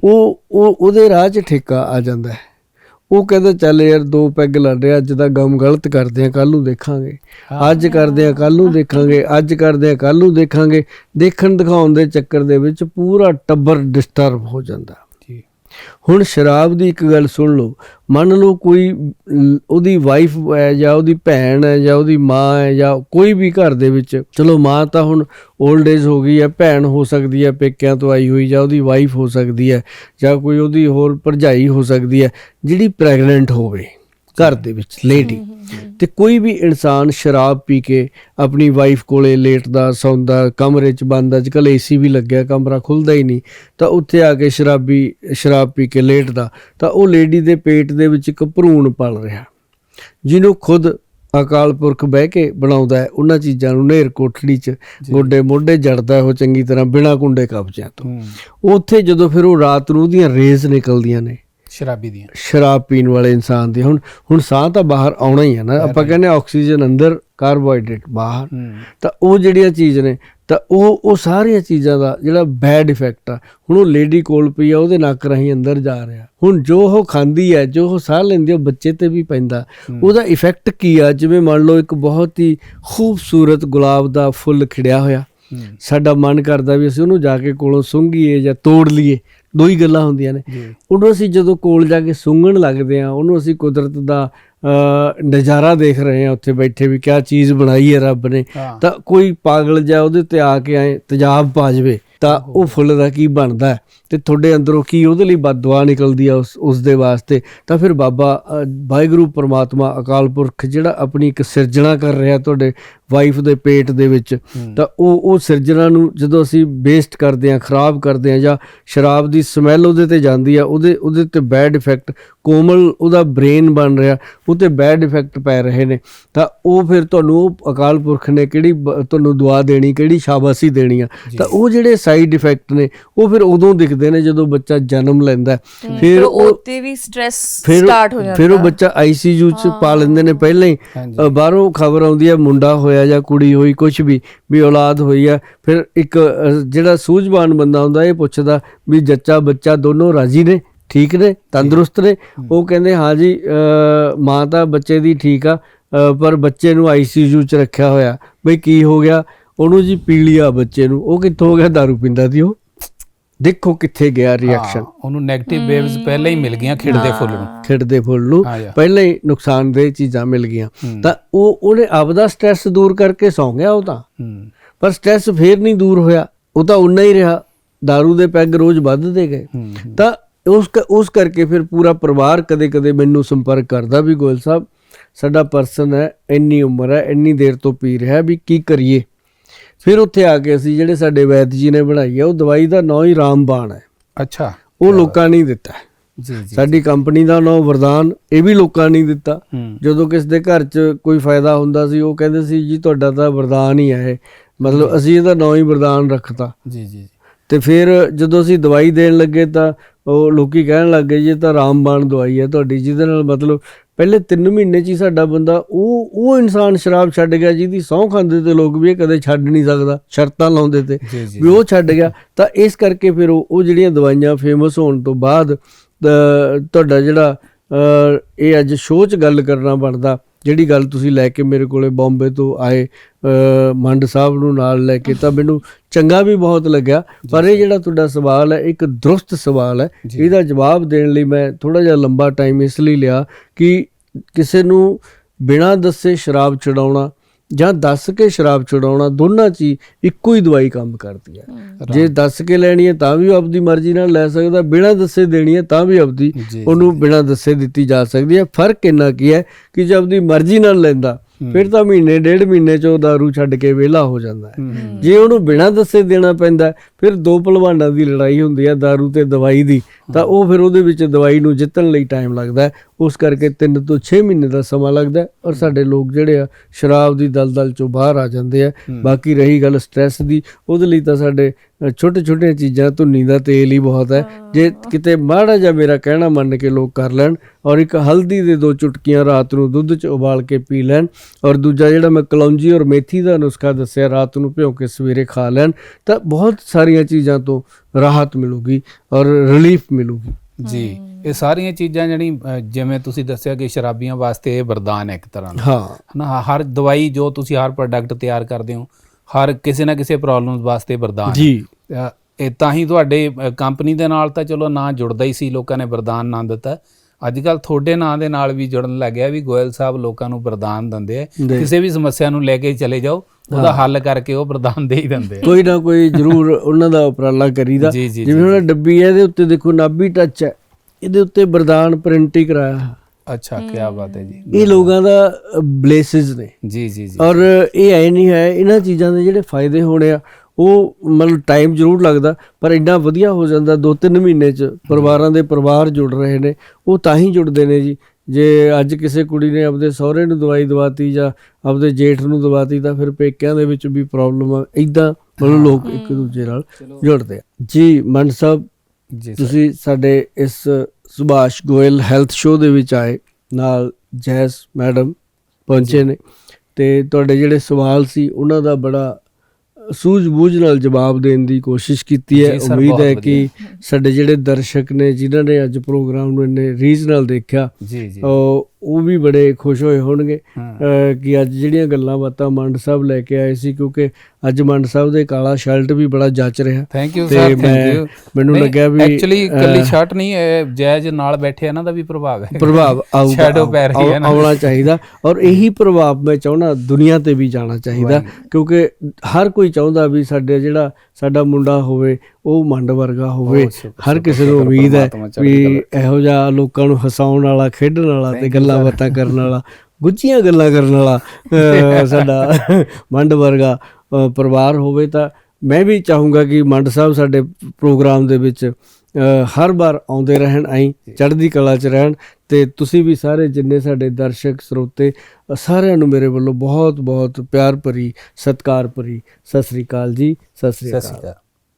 ਉਹ ਉਹ ਉਹਦੇ ਰਾਹ 'ਚ ਠੇਕਾ ਆ ਜਾਂਦਾ ਹੈ। ਉਹ ਕਹਿੰਦਾ, ਚੱਲ ਯਾਰ, ਦੋ ਪੈਗ ਲੜ ਰਿਹਾ ਅੱਜ ਦਾ ਗਮ ਗਲਤ ਕਰਦੇ ਆ ਕੱਲ ਨੂੰ ਦੇਖਾਂਗੇ। ਅੱਜ ਕਰਦੇ ਆ ਕੱਲ ਨੂੰ ਦੇਖਾਂਗੇ, ਅੱਜ ਕਰਦੇ ਆ ਕੱਲ ਨੂੰ ਦੇਖਾਂਗੇ। ਦੇਖਣ ਦਿਖਾਉਣ ਦੇ ਚੱਕਰ ਦੇ ਵਿੱਚ ਪੂਰਾ ਟੱਬਰ ਡਿਸਟਰਬ ਹੋ ਜਾਂਦਾ। ਹੁਣ ਸ਼ਰਾਬ ਦੀ ਇੱਕ ਗੱਲ ਸੁਣ ਲਓ, ਮੰਨ ਲਓ ਕੋਈ ਉਹਦੀ ਵਾਈਫ ਹੈ ਜਾਂ ਉਹਦੀ ਭੈਣ ਹੈ ਜਾਂ ਉਹਦੀ ਮਾਂ ਹੈ ਜਾਂ ਕੋਈ ਵੀ ਘਰ ਦੇ ਵਿੱਚ, ਚਲੋ ਮਾਂ ਤਾਂ ਹੁਣ 올ਡ ਏਜ ਹੋ ਗਈ ਹੈ, ਭੈਣ ਹੋ ਸਕਦੀ ਹੈ, ਪੇਕਿਆਂ ਤੋਂ ਆਈ ਹੋਈ ਜਾਂ ਉਹਦੀ ਵਾਈਫ ਹੋ ਸਕਦੀ ਹੈ, ਜਾਂ ਕੋਈ ਉਹਦੀ ਹੋਰ ਭਰਜਾਈ ਹੋ ਸਕਦੀ ਹੈ, ਜਿਹੜੀ ਪ੍ਰੈਗਨੈਂਟ ਹੋਵੇ, ਘਰ ਦੇ ਵਿੱਚ ਲੇਡੀ ਤੇ ਕੋਈ ਵੀ ਇਨਸਾਨ ਸ਼ਰਾਬ ਪੀ ਕੇ ਆਪਣੀ ਵਾਈਫ ਕੋਲੇ ਲੇਟਦਾ ਸੌਂਦਾ ਕਮਰੇ 'ਚ ਬੰਦ ਅੱਜ ਕੱਲ੍ਹ ਏਸੀ ਵੀ ਲੱਗਿਆ ਕਮਰਾ ਖੁੱਲਦਾ ਹੀ ਨਹੀਂ ਤਾਂ ਉੱਥੇ ਆ ਕੇ ਸ਼ਰਾਬੀ ਸ਼ਰਾਬ ਪੀ ਕੇ ਲੇਟਦਾ ਤਾਂ ਉਹ ਲੇਡੀ ਦੇ ਪੇਟ ਦੇ ਵਿੱਚ ਇੱਕ ਭਰੂਣ ਪਲ ਰਿਹਾ। ਜਿਹਨੂੰ ਖੁਦ ਅਕਾਲ ਪੁਰਖ ਬਹਿ ਕੇ ਬਣਾਉਂਦਾ ਹੈ ਉਹਨਾਂ ਚੀਜ਼ਾਂ ਨੂੰ ਨੇਰ ਕੋਠੜੀ 'ਚ ਗੋਡੇ ਮੋਢੇ ਜੜਦਾ ਉਹ ਚੰਗੀ ਤਰ੍ਹਾਂ ਬਿਨਾਂ ਕੁੰਡੇ ਕਬਜ਼ਿਆਂ ਤੋਂ। ਉੱਥੇ ਜਦੋਂ ਫਿਰ ਉਹ ਰਾਤ ਨੂੰ ਉਹਦੀਆਂ ਰੇਜ਼ ਨਿਕਲਦੀਆਂ ਨੇ ਸ਼ਰਾਬੀ ਦੀਆਂ। ਸ਼ਰਾਬ ਪੀਣ ਵਾਲੇ ਇਨਸਾਨ ਦੀ। ਹੁਣ ਹੁਣ ਸਾਹ ਤਾਂ ਬਾਹਰ ਆਉਣਾ ਹੀ ਹੈ ਨਾ। ਆਪਾਂ ਕਹਿੰਦੇ ਆਕਸੀਜਨ ਅੰਦਰ ਕਾਰਬੋਹਾਈਡਰੇਟ ਬਾਹਰ। ਤਾਂ ਉਹ ਜਿਹੜੀਆਂ ਚੀਜ਼ ਨੇ ਤਾਂ ਉਹ ਉਹ ਸਾਰੀਆਂ ਚੀਜ਼ਾਂ ਦਾ ਜਿਹੜਾ ਬੈਡ ਇਫੈਕਟ ਆ ਹੁਣ ਉਹ ਲੇਡੀ ਕੋਲ ਪਈ ਆ ਉਹਦੇ ਨੱਕ ਰਾਹੀਂ ਅੰਦਰ ਜਾ ਰਿਹਾ। ਹੁਣ ਜੋ ਉਹ ਖਾਂਦੀ ਹੈ ਜੋ ਉਹ ਸਾਹ ਲੈਂਦੀ ਉਹ ਬੱਚੇ ਤੇ ਵੀ ਪੈਂਦਾ। ਉਹਦਾ ਇਫੈਕਟ ਕੀ ਆ? ਜਿਵੇਂ ਮੰਨ ਲਓ ਇੱਕ ਬਹੁਤ ਹੀ ਖੂਬਸੂਰਤ ਗੁਲਾਬ ਦਾ ਫੁੱਲ ਖਿੜਿਆ ਹੋਇਆ। ਸਾਡਾ ਮਨ ਕਰਦਾ ਵੀ ਅਸੀਂ ਉਹਨੂੰ ਜਾ ਕੇ ਕੋਲੋਂ ਸੁੰਘੀਏ ਜਾਂ ਤੋੜ ਲਈਏ। ਦੋ ਹੀ ਗੱਲਾਂ ਹੁੰਦੀਆਂ ਨੇ। ਉਹਨੂੰ ਅਸੀਂ ਜਦੋਂ ਕੋਲ ਜਾ ਕੇ ਸੁੰਘਣ ਲੱਗਦੇ ਆ ਉਹਨੂੰ ਅਸੀਂ ਕੁਦਰਤ ਦਾ ਨਜ਼ਾਰਾ ਦੇਖ ਰਹੇ ਆ ਉੱਥੇ ਬੈਠੇ ਵੀ ਕਿਆ ਚੀਜ਼ ਬਣਾਈ ਹੈ ਰੱਬ ਨੇ। ਤਾਂ ਕੋਈ ਪਾਗਲ ਜਾ ਉਹਦੇ ਤੇ ਆ ਕੇ ਐ ਤੇਜ਼ਾਬ ਪਾ ਜਾਵੇ ਤਾਂ ਉਹ ਫੁੱਲ ਦਾ ਕੀ ਬਣਦਾ ਹੈ। ਤੇ ਤੁਹਾਡੇ ਅੰਦਰੋਂ ਕੀ ਉਹਦੇ ਲਈ ਬਦਦੁਆ ਨਿਕਲਦੀ ਆ ਉਸ ਉਸ ਦੇ ਵਾਸਤੇ? ਤਾਂ ਫਿਰ ਬਾਬਾ ਵਾਹਿਗੁਰੂ ਪ੍ਰਮਾਤਮਾ ਅਕਾਲ ਪੁਰਖ ਜਿਹੜਾ ਆਪਣੀ ਇੱਕ ਸਿਰਜਣਾ ਕਰ ਰਿਹਾ ਤੁਹਾਡੇ ਵਾਈਫ ਦੇ ਪੇਟ ਦੇ ਵਿੱਚ ਤਾਂ ਉਹ ਉਹ ਸਿਰਜਣਾ ਨੂੰ ਜਦੋਂ ਅਸੀਂ ਵੇਸਟ ਕਰਦੇ ਆ ਖਰਾਬ ਕਰਦੇ ਆ ਜਾਂ ਸ਼ਰਾਬ ਦੀ ਸਮੈਲ ਉਹਦੇ ਤੇ ਜਾਂਦੀ ਆ ਉਹਦੇ ਉਹਦੇ ਤੇ ਬੈਡ ਇਫੈਕਟ ਕੋਮਲ ਉਹਦਾ ਬ੍ਰੇਨ ਬਣ ਰਿਹਾ ਉਹ ਤੇ ਬੈਡ ਇਫੈਕਟ ਪੈ ਰਹੇ ਨੇ। ਤਾਂ ਉਹ ਫਿਰ ਤੁਹਾਨੂੰ ਉਹ ਅਕਾਲ ਪੁਰਖ ਨੇ ਕਿਹੜੀ ਤੁਹਾਨੂੰ ਦੁਆ ਦੇਣੀ ਕਿਹੜੀ ਸ਼ਾਬਾਸ਼ੀ ਦੇਣੀ ਆ। ਤਾਂ ਉਹ ਜਿਹੜੇ ਸਾਈਡ ਇਫੈਕਟ ਨੇ ਉਹ ਫਿਰ ਉਦੋਂ ਦਿਖਦੇ ਲੱਗਦੇ ਨੇ ਜਦੋਂ ਬੱਚਾ ਜਨਮ ਲੈਂਦਾ ਫਿਰ ਉਹਤੇ ਵੀ ਸਟ्रेस ਸਟਾਰਟ ਹੋ ਜਾਂਦਾ। ਫਿਰ ਉਹ ਬੱਚਾ ਆਈਸੀਯੂ ਚ ਪਾ ਲੈਂਦੇ ਨੇ। ਪਹਿਲਾਂ ਹੀ ਬਾਹਰੋਂ ਖਬਰ ਆਉਂਦੀ ਹੈ ਮੁੰਡਾ ਹੋਇਆ ਜਾਂ ਕੁੜੀ ਹੋਈ ਕੁਝ ਵੀ ਵੀ ਔਲਾਦ ਹੋਈ ਆ ਫਿਰ ਇੱਕ ਜਿਹੜਾ ਸੂਝਵਾਨ ਬੰਦਾ ਹੁੰਦਾ ਇਹ ਪੁੱਛਦਾ ਵੀ ਜੱਚਾ ਬੱਚਾ ਦੋਨੋਂ ਰਾਜ਼ੀ ਨੇ ਠੀਕ ਨੇ ਤੰਦਰੁਸਤ ਨੇ? ਉਹ ਕਹਿੰਦੇ ਹਾਂ ਜੀ ਮਾਂ ਤਾਂ ਬੱਚੇ ਦੀ ਠੀਕ ਆ ਪਰ ਬੱਚੇ ਨੂੰ ਆਈਸੀਯੂ ਚ ਰੱਖਿਆ ਹੋਇਆ। ਬਈ ਕੀ ਹੋ ਗਿਆ? ਉਹਨੂੰ ਜੀ ਪੀਲੀਆ ਬੱਚੇ ਨੂੰ। ਉਹ ਕਿੱਥੋਂ ਹੋ ਗਿਆ? ਦਾਰੂ ਪਿੰਦਾ ਦੀ ਉਹ। ਦੇਖੋ ਕਿੱਥੇ ਗਿਆ ਰਿਐਕਸ਼ਨ ਉਹਨੂੰ 네ਗੇਟਿਵ ਵੇਵਸ ਪਹਿਲਾਂ ਹੀ ਮਿਲ ਗਈਆਂ ਖਿੜਦੇ ਫੁੱਲ ਨੂੰ। ਖਿੜਦੇ ਫੁੱਲ ਨੂੰ। ਪਹਿਲਾਂ ਹੀ ਨੁਕਸਾਨਦੇ ਚੀਜ਼ਾਂ ਮਿਲ ਗਈਆਂ। ਤਾਂ ਉਹ ਉਹਨੇ ਆਪਦਾ ਸਟ्रेस ਦੂਰ ਕਰਕੇ ਸੌਂ ਗਿਆ ਉਹ ਤਾਂ। ਪਰ ਸਟ्रेस ਫੇਰ ਨਹੀਂ ਦੂਰ ਹੋਇਆ। ਉਹ ਤਾਂ ਉਨਾ ਹੀ ਰਿਹਾ। दारू ਦੇ ਪੈਗ ਰੋਜ਼ ਵੱਧਦੇ ਗਏ। ਤਾਂ ਉਸ ਉਸ ਕਰਕੇ ਫਿਰ ਪੂਰਾ ਪਰਿਵਾਰ ਕਦੇ-ਕਦੇ ਮੈਨੂੰ ਸੰਪਰਕ ਕਰਦਾ ਵੀ ਗੋਇਲ ਸਾਹਿਬ ਸਾਡਾ ਪਰਸਨ ਹੈ ਇੰਨੀ ਉਮਰ ਹੈ ਇੰਨੀ ਦੇਰ ਤੋਂ ਪੀ ਰਿਹਾ ਵੀ ਕੀ ਕਰੀਏ? ਫਿਰ ਉੱਥੇ ਆ ਕੇ ਅਸੀਂ ਜਿਹੜੇ ਸਾਡੇ ਵੈਦ ਜੀ ਨੇ ਬਣਾਈ ਹੈ ਉਹ ਦਵਾਈ ਦਾ ਨਾਂ ਹੀ ਰਾਮਬਾਣ ਹੈ। ਅੱਛਾ। ਉਹ ਲੋਕਾਂ ਨੇ ਦਿੱਤਾ। ਜੀ ਜੀ ਸਾਡੀ ਕੰਪਨੀ ਦਾ ਨਾਂ ਵਰਦਾਨ ਇਹ ਵੀ ਲੋਕਾਂ ਨੇ ਦਿੱਤਾ। ਜਦੋਂ ਕਿਸ ਦੇ ਘਰ 'ਚ ਕੋਈ ਫਾਇਦਾ ਹੁੰਦਾ ਸੀ ਉਹ ਕਹਿੰਦੇ ਸੀ ਜੀ ਤੁਹਾਡਾ ਤਾਂ ਵਰਦਾਨ ਹੀ ਹੈ ਮਤਲਬ ਅਸੀਂ ਇਹਦਾ ਨਾਂ ਹੀ ਵਰਦਾਨ ਰੱਖਤਾ। ਜੀ ਜੀ। ਤੇ ਫਿਰ ਜਦੋਂ ਅਸੀਂ ਦਵਾਈ ਦੇਣ ਲੱਗੇ ਤਾਂ ਉਹ ਲੋਕੀ ਕਹਿਣ ਲੱਗ ਗਏ ਜੀ ਤਾਂ ਰਾਮਬਾਣ ਦਵਾਈ ਹੈ ਤੁਹਾਡੀ ਜਿਹਦੇ ਨਾਲ ਮਤਲਬ ਪਹਿਲੇ 3 ਮਹੀਨੇ 'ਚ ਹੀ ਸਾਡਾ ਬੰਦਾ ਉਹ ਉਹ ਇਨਸਾਨ ਸ਼ਰਾਬ ਛੱਡ ਗਿਆ ਜਿਹਦੀ ਸਹੁੰ ਖਾਂਦੇ ਤੇ ਲੋਕ ਵੀ ਇਹ ਕਦੇ ਛੱਡ ਨਹੀਂ ਸਕਦਾ ਸ਼ਰਤਾਂ ਲਾਉਂਦੇ ਤੇ ਵੀ ਉਹ ਛੱਡ ਗਿਆ। ਤਾਂ ਇਸ ਕਰਕੇ ਫਿਰ ਉਹ ਉਹ ਜਿਹੜੀਆਂ ਦਵਾਈਆਂ ਫੇਮਸ ਹੋਣ ਤੋਂ ਬਾਅਦ ਤੁਹਾਡਾ ਜਿਹੜਾ ਇਹ ਅੱਜ ਸ਼ੋਅ 'ਚ ਗੱਲ ਕਰਨਾ ਬਣਦਾ। ਜਿਹੜੀ ਗੱਲ ਤੁਸੀਂ ਲੈ ਕੇ ਮੇਰੇ ਕੋਲੇ ਬੰਬੇ ਤੋਂ ਆਏ ਮੰਡ ਸਾਹਿਬ ਨੂੰ ਨਾਲ ਲੈ ਕੇ ਤਾਂ ਮੈਨੂੰ ਚੰਗਾ ਵੀ ਬਹੁਤ ਲੱਗਿਆ ਪਰ ਇਹ ਜਿਹੜਾ ਤੁਹਾਡਾ ਸਵਾਲ ਹੈ ਇੱਕ ਦਰੁਸਤ ਸਵਾਲ ਹੈ। ਇਹਦਾ ਜਵਾਬ ਦੇਣ ਲਈ ਮੈਂ ਥੋੜਾ ਜਿਹਾ ਲੰਬਾ ਟਾਈਮ ਇਸ ਲਈ ਲਿਆ ਕਿ ਕਿਸੇ ਨੂੰ ਬਿਨਾਂ ਦੱਸੇ ਸ਼ਰਾਬ ਛਡਾਉਣਾ ਜਾਂ ਦੱਸ ਕੇ ਸ਼ਰਾਬ ਛਡਾਉਣਾ ਦੋਨਾਂ 'ਚ ਹੀ ਇੱਕੋ ਹੀ ਦਵਾਈ ਕੰਮ ਕਰਦੀ ਹੈ। ਜੇ ਦੱਸ ਕੇ ਲੈਣੀ ਹੈ ਤਾਂ ਵੀ ਉਹ ਆਪਦੀ ਮਰਜ਼ੀ ਨਾਲ ਲੈ ਸਕਦਾ ਬਿਨਾਂ ਦੱਸੇ ਦੇਣੀ ਹੈ ਤਾਂ ਵੀ ਆਪਦੀ ਉਹਨੂੰ ਬਿਨਾਂ ਦੱਸੇ ਦਿੱਤੀ ਜਾ ਸਕਦੀ ਹੈ। ਫ਼ਰਕ ਇੰਨਾ ਕੀ ਹੈ ਕਿ ਜੇ ਆਪਦੀ ਮਰਜ਼ੀ ਨਾਲ ਲੈਂਦਾ ਫਿਰ ਤਾਂ ਮਹੀਨੇ ਡੇਢ ਮਹੀਨੇ 'ਚ ਉਹ ਦਾਰੂ ਛੱਡ ਕੇ ਵਿਹਲਾ ਹੋ ਜਾਂਦਾ ਹੈ। ਜੇ ਉਹਨੂੰ ਬਿਨਾਂ ਦੱਸੇ ਦੇਣਾ ਪੈਂਦਾ ਫਿਰ ਦੋ ਪਹਿਲਵਾਨਾਂ ਦੀ ਲੜਾਈ ਹੁੰਦੀ ਹੈ दारू ਤੇ ਦਵਾਈ ਦੀ ਤਾਂ ਉਹ ਫਿਰ ਉਹਦੇ ਵਿੱਚ ਦਵਾਈ ਨੂੰ ਜਿੱਤਣ ਲਈ ਟਾਈਮ ਲੱਗਦਾ ਉਸ ਕਰਕੇ 3 ਤੋਂ 6 ਮਹੀਨੇ ਦਾ ਸਮਾਂ ਲੱਗਦਾ ਔਰ ਸਾਡੇ ਲੋਕ ਜਿਹੜੇ ਆ ਸ਼ਰਾਬ ਦੀ ਦਲਦਲ ਚੋਂ ਬਾਹਰ ਆ ਜਾਂਦੇ ਆ। ਬਾਕੀ ਰਹੀ ਗੱਲ ਸਟ੍ਰੈਸ ਦੀ ਉਹਦੇ ਲਈ ਤਾਂ ਸਾਡੇ ਛੋਟੇ ਛੋਟੀਆਂ ਚੀਜ਼ਾਂ ਧੁੰਨੀ ਦਾ ਤੇਲ ਹੀ ਬਹੁਤ ਹੈ। ਜੇ ਕਿਤੇ ਮਾੜਾ ਜਿਹਾ ਮੇਰਾ ਕਹਿਣਾ ਮੰਨ ਕੇ ਲੋਕ ਕਰ ਲੈਣ ਔਰ ਇੱਕ ਹਲਦੀ ਦੇ ਦੋ ਚੁਟਕੀਆਂ ਰਾਤ ਨੂੰ ਦੁੱਧ 'ਚ ਉਬਾਲ ਕੇ ਪੀ ਲੈਣ ਔਰ ਦੂਜਾ ਜਿਹੜਾ ਮੈਂ ਕਲੌਂਜੀ ਔਰ ਮੇਥੀ ਦਾ ਨੁਸਖਾ ਦੱਸਿਆ ਰਾਤ ਨੂੰ ਭਿਓ ਕੇ ਸਵੇਰੇ ਖਾ ਲੈਣ ਤਾਂ ਬਹੁਤ ਸਾਰੀਆਂ ਚੀਜ਼ਾਂ ਤੋਂ ਰਾਹਤ ਮਿਲੂਗੀ ਔਰ ਰਿਲੀਫ ਮਿਲੂਗੀ। ਜੀ ਇਹ ਸਾਰੀਆਂ ਚੀਜ਼ਾਂ ਜਿਹੜੀ ਜਿਵੇਂ ਤੁਸੀਂ ਦੱਸਿਆ ਕਿ ਸ਼ਰਾਬੀਆਂ ਵਾਸਤੇ ਇਹ ਵਰਦਾਨ ਹੈ ਇੱਕ ਤਰ੍ਹਾਂ ਦਾ। ਹਾਂ। ਹਨਾ ਹਰ ਦਵਾਈ ਜੋ ਤੁਸੀਂ ਹਰ ਪ੍ਰੋਡਕਟ ਤਿਆਰ ਕਰਦੇ ਹੋ ਹਰ ਕਿਸੇ ਨਾ ਕਿਸੇ ਪ੍ਰੋਬਲਮ ਵਾਸਤੇ ਵਰਦਾਨ। ਜੀ। ਇਹ ਤਾਂ ਹੀ ਤੁਹਾਡੇ ਕੰਪਨੀ ਦੇ ਨਾਲ ਤਾਂ ਚਲੋ ਨਾਂ ਜੁੜਦਾ ਹੀ ਸੀ ਲੋਕਾਂ ਨੇ ਵਰਦਾਨ ਨਾਂ ਦਿੱਤਾ। ਅੱਜ ਕੱਲ ਤੁਹਾਡੇ ਨਾਂ ਦੇ ਨਾਲ ਵੀ ਜੁੜਨ ਲੱਗਿਆ ਵੀ ਗੋਇਲ ਸਾਹਿਬ ਲੋਕਾਂ ਨੂੰ ਵਰਦਾਨ ਦਿੰਦੇ ਆ। ਕਿਸੇ ਵੀ ਸਮੱਸਿਆ ਨੂੰ ਲੈ ਕੇ ਚਲੇ ਜਾਓ ਉਹਦਾ ਹੱਲ ਕਰਕੇ ਉਹ ਵਰਦਾਨ ਦੇ ਹੀ ਦਿੰਦੇ ਆ। ਕੋਈ ਨਾ ਕੋਈ ਜ਼ਰੂਰ ਉਹਨਾਂ ਦਾ ਉਪਰਾਲਾ ਕਰੀਦਾ। ਜਿਵੇਂ ਹੁਣ ਡੱਬੀ ਹੈ ਇਹਦੇ ਉੱਤੇ ਦੇਖੋ ਨਾਭੀ ਟੱਚ ਹੈ। ਇਹਦੇ ਉੱਤੇ ਬਰਦਾਨ ਪ੍ਰਿੰਟ ਹੀ ਕਰਾਇਆ। ਅੱਛਾ ਕੀ ਬਾਤ ਹੈ ਜੀ। ਇਹ ਲੋਕਾਂ ਦਾ ਬਲੇਸਿਸ ਨੇ। ਜੀ ਜੀ ਜੀ। ਔਰ ਇਹ ਐ ਨਹੀਂ ਹੈ ਇਹਨਾਂ ਚੀਜ਼ਾਂ ਦੇ ਜਿਹੜੇ ਫਾਇਦੇ ਹੋਣੇ ਆ ਉਹ ਮਤਲਬ ਟਾਈਮ ਜ਼ਰੂਰ ਲੱਗਦਾ ਪਰ ਇੰਨਾ ਵਧੀਆ ਹੋ ਜਾਂਦਾ ਦੋ ਤਿੰਨ ਮਹੀਨੇ ਚ ਪਰਿਵਾਰਾਂ ਦੇ ਪਰਿਵਾਰ ਜੁੜ ਰਹੇ ਨੇ ਉਹ ਤਾਂ ਹੀ ਜੁੜਦੇ ਨੇ ਜੀ। ਜੇ ਅੱਜ ਕਿਸੇ ਕੁੜੀ ਨੇ ਆਪਦੇ ਸਹੁਰੇ ਨੂੰ ਦਵਾਈ ਦਵਾਤੀ ਜਾਂ ਆਪਦੇ ਜੇਠ ਨੂੰ ਦਵਾਤੀ ਤਾਂ ਫਿਰ ਪੇਕਿਆਂ ਦੇ ਵਿੱਚ ਵੀ ਪ੍ਰੋਬਲਮ ਆ। ਇਦਾਂ ਮਤਲਬ ਲੋਕ ਇੱਕ ਦੂਜੇ ਨਾਲ ਜੁੜਦੇ ਆ। ਜੀ ਮੰਡ ਸਾਹਿਬ ਜੀ। ਤੁਸੀਂ ਸਾਡੇ ਇਸ ਸੁਭਾਸ਼ ਗੋਇਲ ਹੈਲਥ ਸ਼ੋਅ ਦੇ ਵਿੱਚ ਆਏ ਨਾਲ ਜੈਸ ਮੈਡਮ ਪਹੁੰਚੇ ਨੇ ਤੇ ਤੁਹਾਡੇ ਜਿਹੜੇ ਸਵਾਲ ਸੀ ਉਹਨਾਂ ਦਾ ਬੜਾ ਸੂਝ-ਬੂਝ ਨਾਲ ਜਵਾਬ ਦੇਣ ਦੀ ਕੋਸ਼ਿਸ਼ ਕੀਤੀ ਹੈ। ਉਮੀਦ ਹੈ ਕਿ ਸਾਡੇ ਜਿਹੜੇ ਦਰਸ਼ਕ ਨੇ ਜਿਨ੍ਹਾਂ ਨੇ ਅੱਜ ਪ੍ਰੋਗਰਾਮ ਨੂੰ ਇੰਨੇ ਰੀਝ ਨਾਲ ਦੇਖਿਆ ਜੀ ਜੀ। ਉਹ ਉਹ ਵੀ ਬੜੇ ਖੁਸ਼ ਹੋਏ ਹੋਣਗੇ। ਹਾਂ। ਕਿ ਅੱਜ ਜਿਹੜੀਆਂ ਗੱਲਾਂ ਬਾਤਾਂ ਮੰਡ ਸਾਹਿਬ ਲੈ ਕੇ ਆਏ ਸੀ ਕਿਉਂਕਿ ਅੱਜ ਮੰਡ ਸਾਹਿਬ ਦੇ ਕਾਲਾ ਸ਼ਰਟ ਵੀ ਬੜਾ ਜੱਚ ਰਿਹਾ। Thank you sir thank you ਮੈਨੂੰ ਲੱਗਿਆ ਵੀ ਐਕਚੁਅਲੀ ਕੱਲੀ ਸ਼ਰਟ ਨਹੀਂ ਇਹ ਜੈਜ ਨਾਲ ਬੈਠੇ ਇਹਨਾਂ ਦਾ ਵੀ ਪ੍ਰਭਾਵ ਹੈ। ਪ੍ਰਭਾਵ ਆਊਗਾ Shadow ਪੈ ਰਹੀ ਹੈ। ਆਉਣਾ ਚਾਹੀਦਾ। ਔਰ ਇਹੀ ਪ੍ਰਭਾਵ ਮੈਂ ਚਾਹੁੰਦਾ ਦੁਨੀਆ ਤੇ ਵੀ ਜਾਣਾ ਚਾਹੀਦਾ ਕਿਉਂਕਿ ਹਰ ਕੋਈ ਚਾਹੁੰਦਾ ਵੀ ਸਾਡੇ ਜਿਹੜਾ ਸਾਡਾ ਮੁੰਡਾ ਹੋਵੇ ਉਹ ਮੰਡ ਵਰਗਾ ਹੋਵੇ ਹਰ ਕਿਸੇ ਨੂੰ ਉਮੀਦ ਹੈ ਵੀ ਇਹੋ ਜਿਹਾ ਲੋਕਾਂ ਨੂੰ ਹਸਾਉਣ ਵਾਲਾ ਖੇਡਣ ਵਾਲਾ ਤੇ ਗੱਲਾਂ ਬਾਤਾਂ ਕਰਨ ਵਾਲਾ ਗੁੱਝੀਆਂ ਗੱਲਾਂ ਕਰਨ ਵਾਲਾ ਸਾਡਾ ਮੰਡ ਵਰਗਾ ਪਰਿਵਾਰ ਹੋਵੇ ਤਾਂ ਮੈਂ ਵੀ ਚਾਹੂੰਗਾ ਕਿ ਮੰਡ ਸਾਹਿਬ ਸਾਡੇ ਪ੍ਰੋਗਰਾਮ ਦੇ ਵਿੱਚ ਹਰ ਵਾਰ ਆਉਂਦੇ ਰਹਿਣ ਆਈ ਚੜ੍ਹਦੀ ਕਲਾ 'ਚ ਰਹਿਣ ਤੇ ਤੁਸੀਂ ਵੀ ਸਾਰੇ ਜਿੰਨੇ ਸਾਡੇ ਦਰਸ਼ਕ, ਸਰੋਤੇ ਸਾਰਿਆਂ ਨੂੰ ਮੇਰੇ ਵੱਲੋਂ ਬਹੁਤ ਬਹੁਤ ਪਿਆਰ ਭਰੀ, ਸਤਿਕਾਰ ਭਰੀ ਸਤਿ ਸ੍ਰੀ ਅਕਾਲ ਜੀ, ਸਤਿ ਸ੍ਰੀ ਸਤਿ ਸ਼੍ਰੀ ਅਕਾਲ।